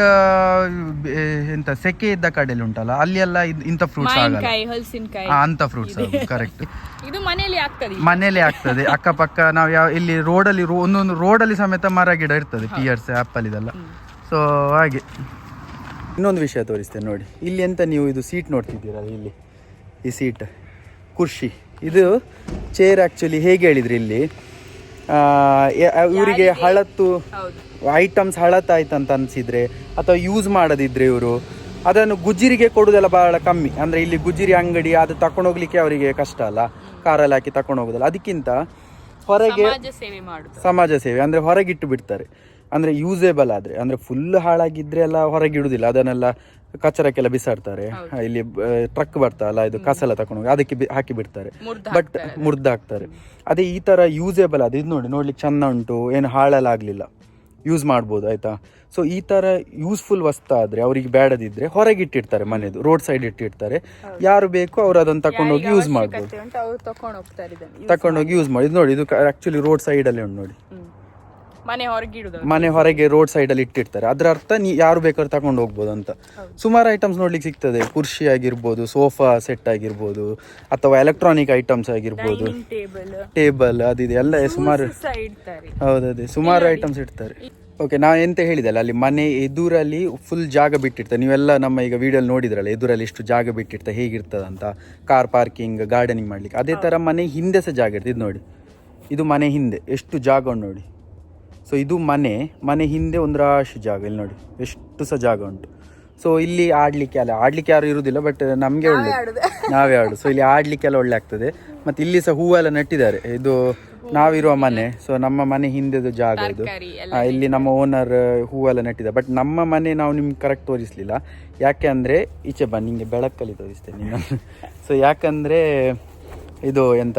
ಎಂತ ಸೆಕೆ ಇದ್ದ ಕಡೆಯಲ್ಲಿ ಉಂಟಲ್ಲ ಅಲ್ಲಿ ಎಲ್ಲ ಇಂಥ ಫ್ರೂಟ್ಸ್ ಆಗಲ್ಲ. ಹಲಸಿನಕಾಯಿ. ಅಂಥ ಫ್ರೂಟ್ಸ್ ಕರೆಕ್ಟ್ ಇದು ಮನೆಯಲ್ಲಿ ಆಗ್ತದೆ ಮನೆಯಲ್ಲಿ ಆಗ್ತದೆ. ಅಕ್ಕಪಕ್ಕ ನಾವು ಯಾವ ಇಲ್ಲಿ ರೋಡಲ್ಲಿ ಒಂದೊಂದು ರೋಡಲ್ಲಿ ಸಮೇತ ಮರ ಗಿಡ ಇರ್ತದೆ ಪಿಯರ್ಸ್ ಆ್ಯಪಲ್ ಇದೆಲ್ಲ. ಸೊ ಹಾಗೆ. ಇನ್ನೊಂದು ವಿಷಯ ತೋರಿಸ್ತೇನೆ ನೋಡಿ. ಇಲ್ಲಿ ಎಂತ ನೀವು ಇದು ಸೀಟ್ ನೋಡ್ತಿದ್ದೀರಲ್ಲ ಇಲ್ಲಿ ಈ ಸೀಟ್ ಕುರ್ಷಿ. ಇದು ಚೇರ್ ಆ್ಯಕ್ಚುಲಿ ಹೇಗೆ ಹೇಳಿದ್ರಿ ಇಲ್ಲಿ? ಇವರಿಗೆ ಹಳತ್ತು ಐಟಮ್ಸ್ ಹಳತ್ತಾಯ್ತಂತ ಅಂತ ಅನಿಸಿದ್ರೆ ಅಥವಾ ಯೂಸ್ ಮಾಡದಿದ್ರೆ ಇವರು ಅದನ್ನು ಗುಜ್ಜಿರಿಗೆ ಕೊಡೋದೆಲ್ಲ ಬಹಳ ಕಮ್ಮಿ. ಅಂದರೆ ಇಲ್ಲಿ ಗುಜ್ಜಿರಿ ಅಂಗಡಿ ಅದು ತಕೊಂಡೋಗ್ಲಿಕ್ಕೆ ಅವರಿಗೆ ಕಷ್ಟ ಅಲ್ಲ. ಕಾರಲ್ಲಿ ಹಾಕಿ ತಕೊಂಡು ಹೋಗೋದಲ್ಲ. ಅದಕ್ಕಿಂತ ಹೊರಗೆ ಸಮಾಜ ಸೇವೆ ಮಾಡುದು. ಸಮಾಜ ಸೇವೆ ಅಂದರೆ ಹೊರಗಿಟ್ಟು ಬಿಡ್ತಾರೆ. ಅಂದರೆ ಯೂಸೇಬಲ್ ಆದರೆ. ಅಂದರೆ ಫುಲ್ ಹಾಳಾಗಿದ್ದರೆ ಎಲ್ಲ ಹೊರಗೆ ಇಡುದಿಲ್ಲ. ಅದನ್ನೆಲ್ಲ ಕಚರಕ್ಕೆಲ್ಲ ಬಿಸಾಡ್ತಾರೆ. ಇಲ್ಲಿ ಟ್ರಕ್ ಬರ್ತಾರಲ್ಲ ಇದು ಕಸ ಎಲ್ಲ ತಕೊಂಡು ಹೋಗಿ ಅದಕ್ಕೆ ಹಾಕಿ ಬಿಡ್ತಾರೆ. ಬಟ್ ಮುರ್ದು ಅದೇ ಈ ತರ ಯೂಸೇಬಲ್ ಅದು ಇದು ನೋಡಿ ನೋಡ್ಲಿಕ್ಕೆ ಚೆಂದ ಉಂಟು. ಏನು ಹಾಳೆಲ್ಲ ಆಗ್ಲಿಲ್ಲ. ಯೂಸ್ ಮಾಡ್ಬೋದು ಆಯಿತಾ? ಸೊ ಈ ತರ ಯೂಸ್ಫುಲ್ ವಸ್ತು ಆದ್ರೆ ಅವ್ರಿಗೆ ಬೇಡದಿದ್ರೆ ಹೊರಗೆ ಇಟ್ಟಿರ್ತಾರೆ ಮನೆದು ರೋಡ್ ಸೈಡ್ ಇಟ್ಟಿರ್ತಾರೆ ಯಾರು ಬೇಕು ಅವ್ರು ಅದನ್ನು ತಕೊಂಡೋಗಿ ಯೂಸ್ ಮಾಡ್ಬೋದು. ತಗೊಂಡೋಗಿ ಯೂಸ್ ಮಾಡಿ ಇದು ನೋಡಿ ಇದು ಆ್ಯಕ್ಚುಲಿ ರೋಡ್ ಸೈಡ್ ಅಲ್ಲಿ ಉಂಟು ನೋಡಿ. ಮನೆ ಹೊರಗಿಡುದು ಮನೆ ಹೊರಗೆ ರೋಡ್ ಸೈಡ್ ಅಲ್ಲಿ ಇಟ್ಟಿರ್ತಾರೆ. ಅದರ ಅರ್ಥ ನೀ ಯಾರು ಬೇಕಾದ್ರೂ ತಗೊಂಡು ಹೋಗ್ಬೋದು ಅಂತ ಸುಮಾರು ಐಟಮ್ಸ್ ನೋಡ್ಲಿಕ್ಕೆ ಸಿಗ್ತದೆ. ಕುರ್ಚಿ ಆಗಿರ್ಬೋದು ಸೋಫಾ ಸೆಟ್ ಆಗಿರ್ಬೋದು ಅಥವಾ ಎಲೆಕ್ಟ್ರಾನಿಕ್ ಐಟಮ್ಸ್ ಆಗಿರ್ಬೋದು. ಟೇಬಲ್ ಅದಿದೆ ಎಲ್ಲ ಸುಮಾರು ಹೌದೇ ಹೌದದೇ. ಸುಮಾರು ಐಟಮ್ಸ್ ಇಡ್ತಾರೆ. ಓಕೆ ನಾ ಎಂತ ಹೇಳಿದಲ್ಲ ಅಲ್ಲಿ ಮನೆ ಎದುರಲ್ಲಿ ಫುಲ್ ಜಾಗ ಬಿಟ್ಟಿರ್ತಾರೆ. ನೀವೆಲ್ಲ ನಮ್ಮ ಈಗ ವಿಡಿಯೋ ನೋಡಿದ್ರಲ್ಲ ಎದುರಲ್ಲಿ ಎಷ್ಟು ಜಾಗ ಬಿಟ್ಟಿರ್ತದೆ ಹೇಗಿರ್ತದೆ ಅಂತ ಕಾರ್ ಪಾರ್ಕಿಂಗ್ ಗಾರ್ಡನಿಂಗ್ ಮಾಡ್ಲಿಕ್ಕೆ. ಅದೇ ತರ ಮನೆ ಹಿಂದೆ ಸಹ ಜಾಗ ಇರ್ತದೆ ಇದು ನೋಡಿ. ಇದು ಮನೆ ಹಿಂದೆ. ಎಷ್ಟು ಜಾಗ ನೋಡಿ. ಸೊ ಇದು ಮನೆ ಮನೆ ಹಿಂದೆ ಒಂದು ರಾಶಿ ಜಾಗ ಇಲ್ಲಿ ನೋಡಿ. ಎಷ್ಟು ಸಹ ಜಾಗ ಉಂಟು. ಸೊ ಇಲ್ಲಿ ಆಡ್ಲಿಕ್ಕೆ ಅಲ್ಲ ಆಡ್ಲಿಕ್ಕೆ ಯಾರು ಇರುವುದಿಲ್ಲ ಬಟ್ ನಮಗೆ ಒಳ್ಳೆ ನಾವೇ ಆಡು ಸೊ ಇಲ್ಲಿ ಆಡ್ಲಿಕ್ಕೆಲ್ಲ ಒಳ್ಳೆ ಆಗ್ತದೆ. ಮತ್ತೆ ಇಲ್ಲಿ ಸಹ ಹೂವೆಲ್ಲ ನೆಟ್ಟಿದ್ದಾರೆ. ಇದು ನಾವಿರುವ ಮನೆ. ಸೊ ನಮ್ಮ ಮನೆ ಹಿಂದೆದು ಜಾಗ ಇದು. ಇಲ್ಲಿ ನಮ್ಮ ಓನರ್ ಹೂವೆಲ್ಲ ನೆಟ್ಟಿದ್ದಾರೆ. ಬಟ್ ನಮ್ಮ ಮನೆ ನಾವು ನಿಮ್ಗೆ ಕರೆಕ್ಟ್ ತೋರಿಸ್ಲಿಲ್ಲ. ಯಾಕೆ ಅಂದರೆ ಈಚೆ ಬನ್ನಿ ನಿಮಗೆ ಬೆಳಕಲ್ಲಿ ತೋರಿಸ್ತೇನೆ ಸೊ ಯಾಕಂದರೆ ಇದು ಎಂತ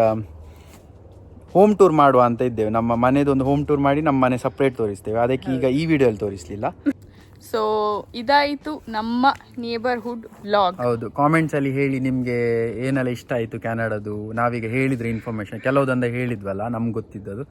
ಹೋಮ್ ಟೂರ್ ಮಾಡುವ ಅಂತ ಇದ್ದೇವೆ. ನಮ್ಮ ಮನೆದೊಂದು ಹೋಮ್ ಟೂರ್ ಮಾಡಿ ನಮ್ಮ ಮನೆ ಸಪ್ರೇಟ್ ತೋರಿಸ್ತೇವೆ. ಅದಕ್ಕೆ ಈಗ ಈ ವಿಡಿಯೋಲ್ಲಿ ತೋರಿಸಲಿಲ್ಲ. ಸೊ ಇದಾಯಿತು ನಮ್ಮ ನೇಬರ್ಹುಡ್ ಬ್ಲಾಗ್ ಹೌದು. ಕಾಮೆಂಟ್ಸ್ ಅಲ್ಲಿ ಹೇಳಿ ನಿಮ್ಗೆ ಏನೆಲ್ಲ ಇಷ್ಟ ಆಯ್ತು ಕ್ಯಾನಡಾದು ನಾವೀಗ ಹೇಳಿದ್ರೆ ಇನ್ಫಾರ್ಮೇಶನ್ ಕೆಲವೊಂದ ಹೇಳಿದ್ವಲ್ಲ ನಮ್ಗೆ ಗೊತ್ತಿದ್ದದು.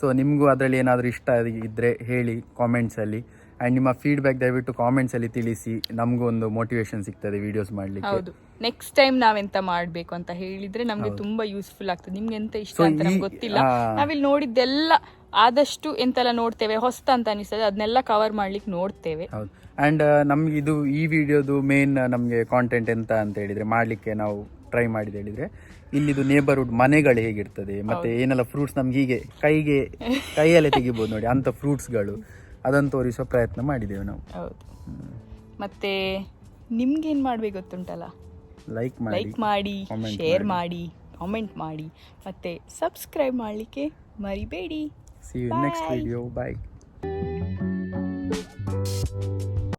ಸೊ ನಿಮಗೂ ಅದರಲ್ಲಿ ಏನಾದರೂ ಇಷ್ಟ ಇದ್ರೆ ಹೇಳಿ ಕಾಮೆಂಟ್ಸ್ ಅಲ್ಲಿ. ಆ್ಯಂಡ್ ನಿಮ್ಮ ಫೀಡ್ಬ್ಯಾಕ್ ದಯವಿಟ್ಟು ಕಾಮೆಂಟ್ಸಲ್ಲಿ ತಿಳಿಸಿ. ನಮಗೂ ಒಂದು ಮೋಟಿವೇಶನ್ ಸಿಗ್ತದೆ ವಿಡಿಯೋಸ್ ಮಾಡ್ಲಿಕ್ಕೆ. ಹೌದು. ನೆಕ್ಸ್ಟ್ ಟೈಮ್ ನಾವೆಂತ ಮಾಡಬೇಕು ಅಂತ ಹೇಳಿದ್ರೆ ನಮಗೆ ತುಂಬಾ ಯೂಸ್ಫುಲ್ ಆಗ್ತದೆ. ನಿಮ್ಗೆ ಎಂತ ಇಷ್ಟ So, ಅಂತ ನಮ್ಗೆ ಈ- ಗೊತ್ತಿಲ್ಲ. ಆ. ನಾವಿಲ್ಲಿ ನೋಡಿದ್ದೆಲ್ಲ ಆದಷ್ಟು ಎಂತೆಲ್ಲ ನೋಡ್ತೇವೆ. ಹೊಸ್ತ ಅಂತ ಅನಿಸ್ತದೆ. ಅದನ್ನೆಲ್ಲ ಕವರ್ ಮಾಡ್ಲಿಕ್ಕೆ ನೋಡ್ತೇವೆ. ಹೌದು. ಆ್ಯಂಡ್ ನಮ್ಗೆ ಇದು ಈ ವಿಡಿಯೋದು ಮೇನ್ ನಮಗೆ ಕಾಂಟೆಂಟ್ ಎಂತ ಅಂತ ಹೇಳಿದ್ರೆ ಮಾಡಲಿಕ್ಕೆ ನಾವು ಟ್ರೈ ಮಾಡಿದ ಹೇಳಿದ್ರೆ ಇಲ್ಲಿದು ನೇಬರ್ಹುಡ್ ಮನೆಗಳು ಹೇಗಿರ್ತದೆ? ಮತ್ತೆ ಏನೆಲ್ಲ ಫ್ರೂಟ್ಸ್ ನಮ್ಗೆ ಹೀಗೆ ಕೈಗೆ ಕೈಯಲ್ಲೇ ತೆಗಿಬೋದು ನೋಡಿ. ಅಂಥ ಫ್ರೂಟ್ಸ್ಗಳು ಅದನ್ನು ತೋರಿಸೋ ಪ್ರಯತ್ನ ಮಾಡಿದ್ದೇವೆ ನಾವು. ಹೌದು. ಮತ್ತೆ ನಿಮ್ಗೇನು ಮಾಡ್ಬೇಕು ಗೊತ್ತುಂಟಲ್ಲ? ಲೈಕ್ ಲೈಕ್ ಮಾಡಿ ಶೇರ್ ಮಾಡಿ. ಕಾಮೆಂಟ್ ಮಾಡಿ ಮತ್ತೆ ಸಬ್ಸ್ಕ್ರೈಬ್ ಮಾಡಲಿಕ್ಕೆ ಮರಿಬೇಡಿ. C next video bye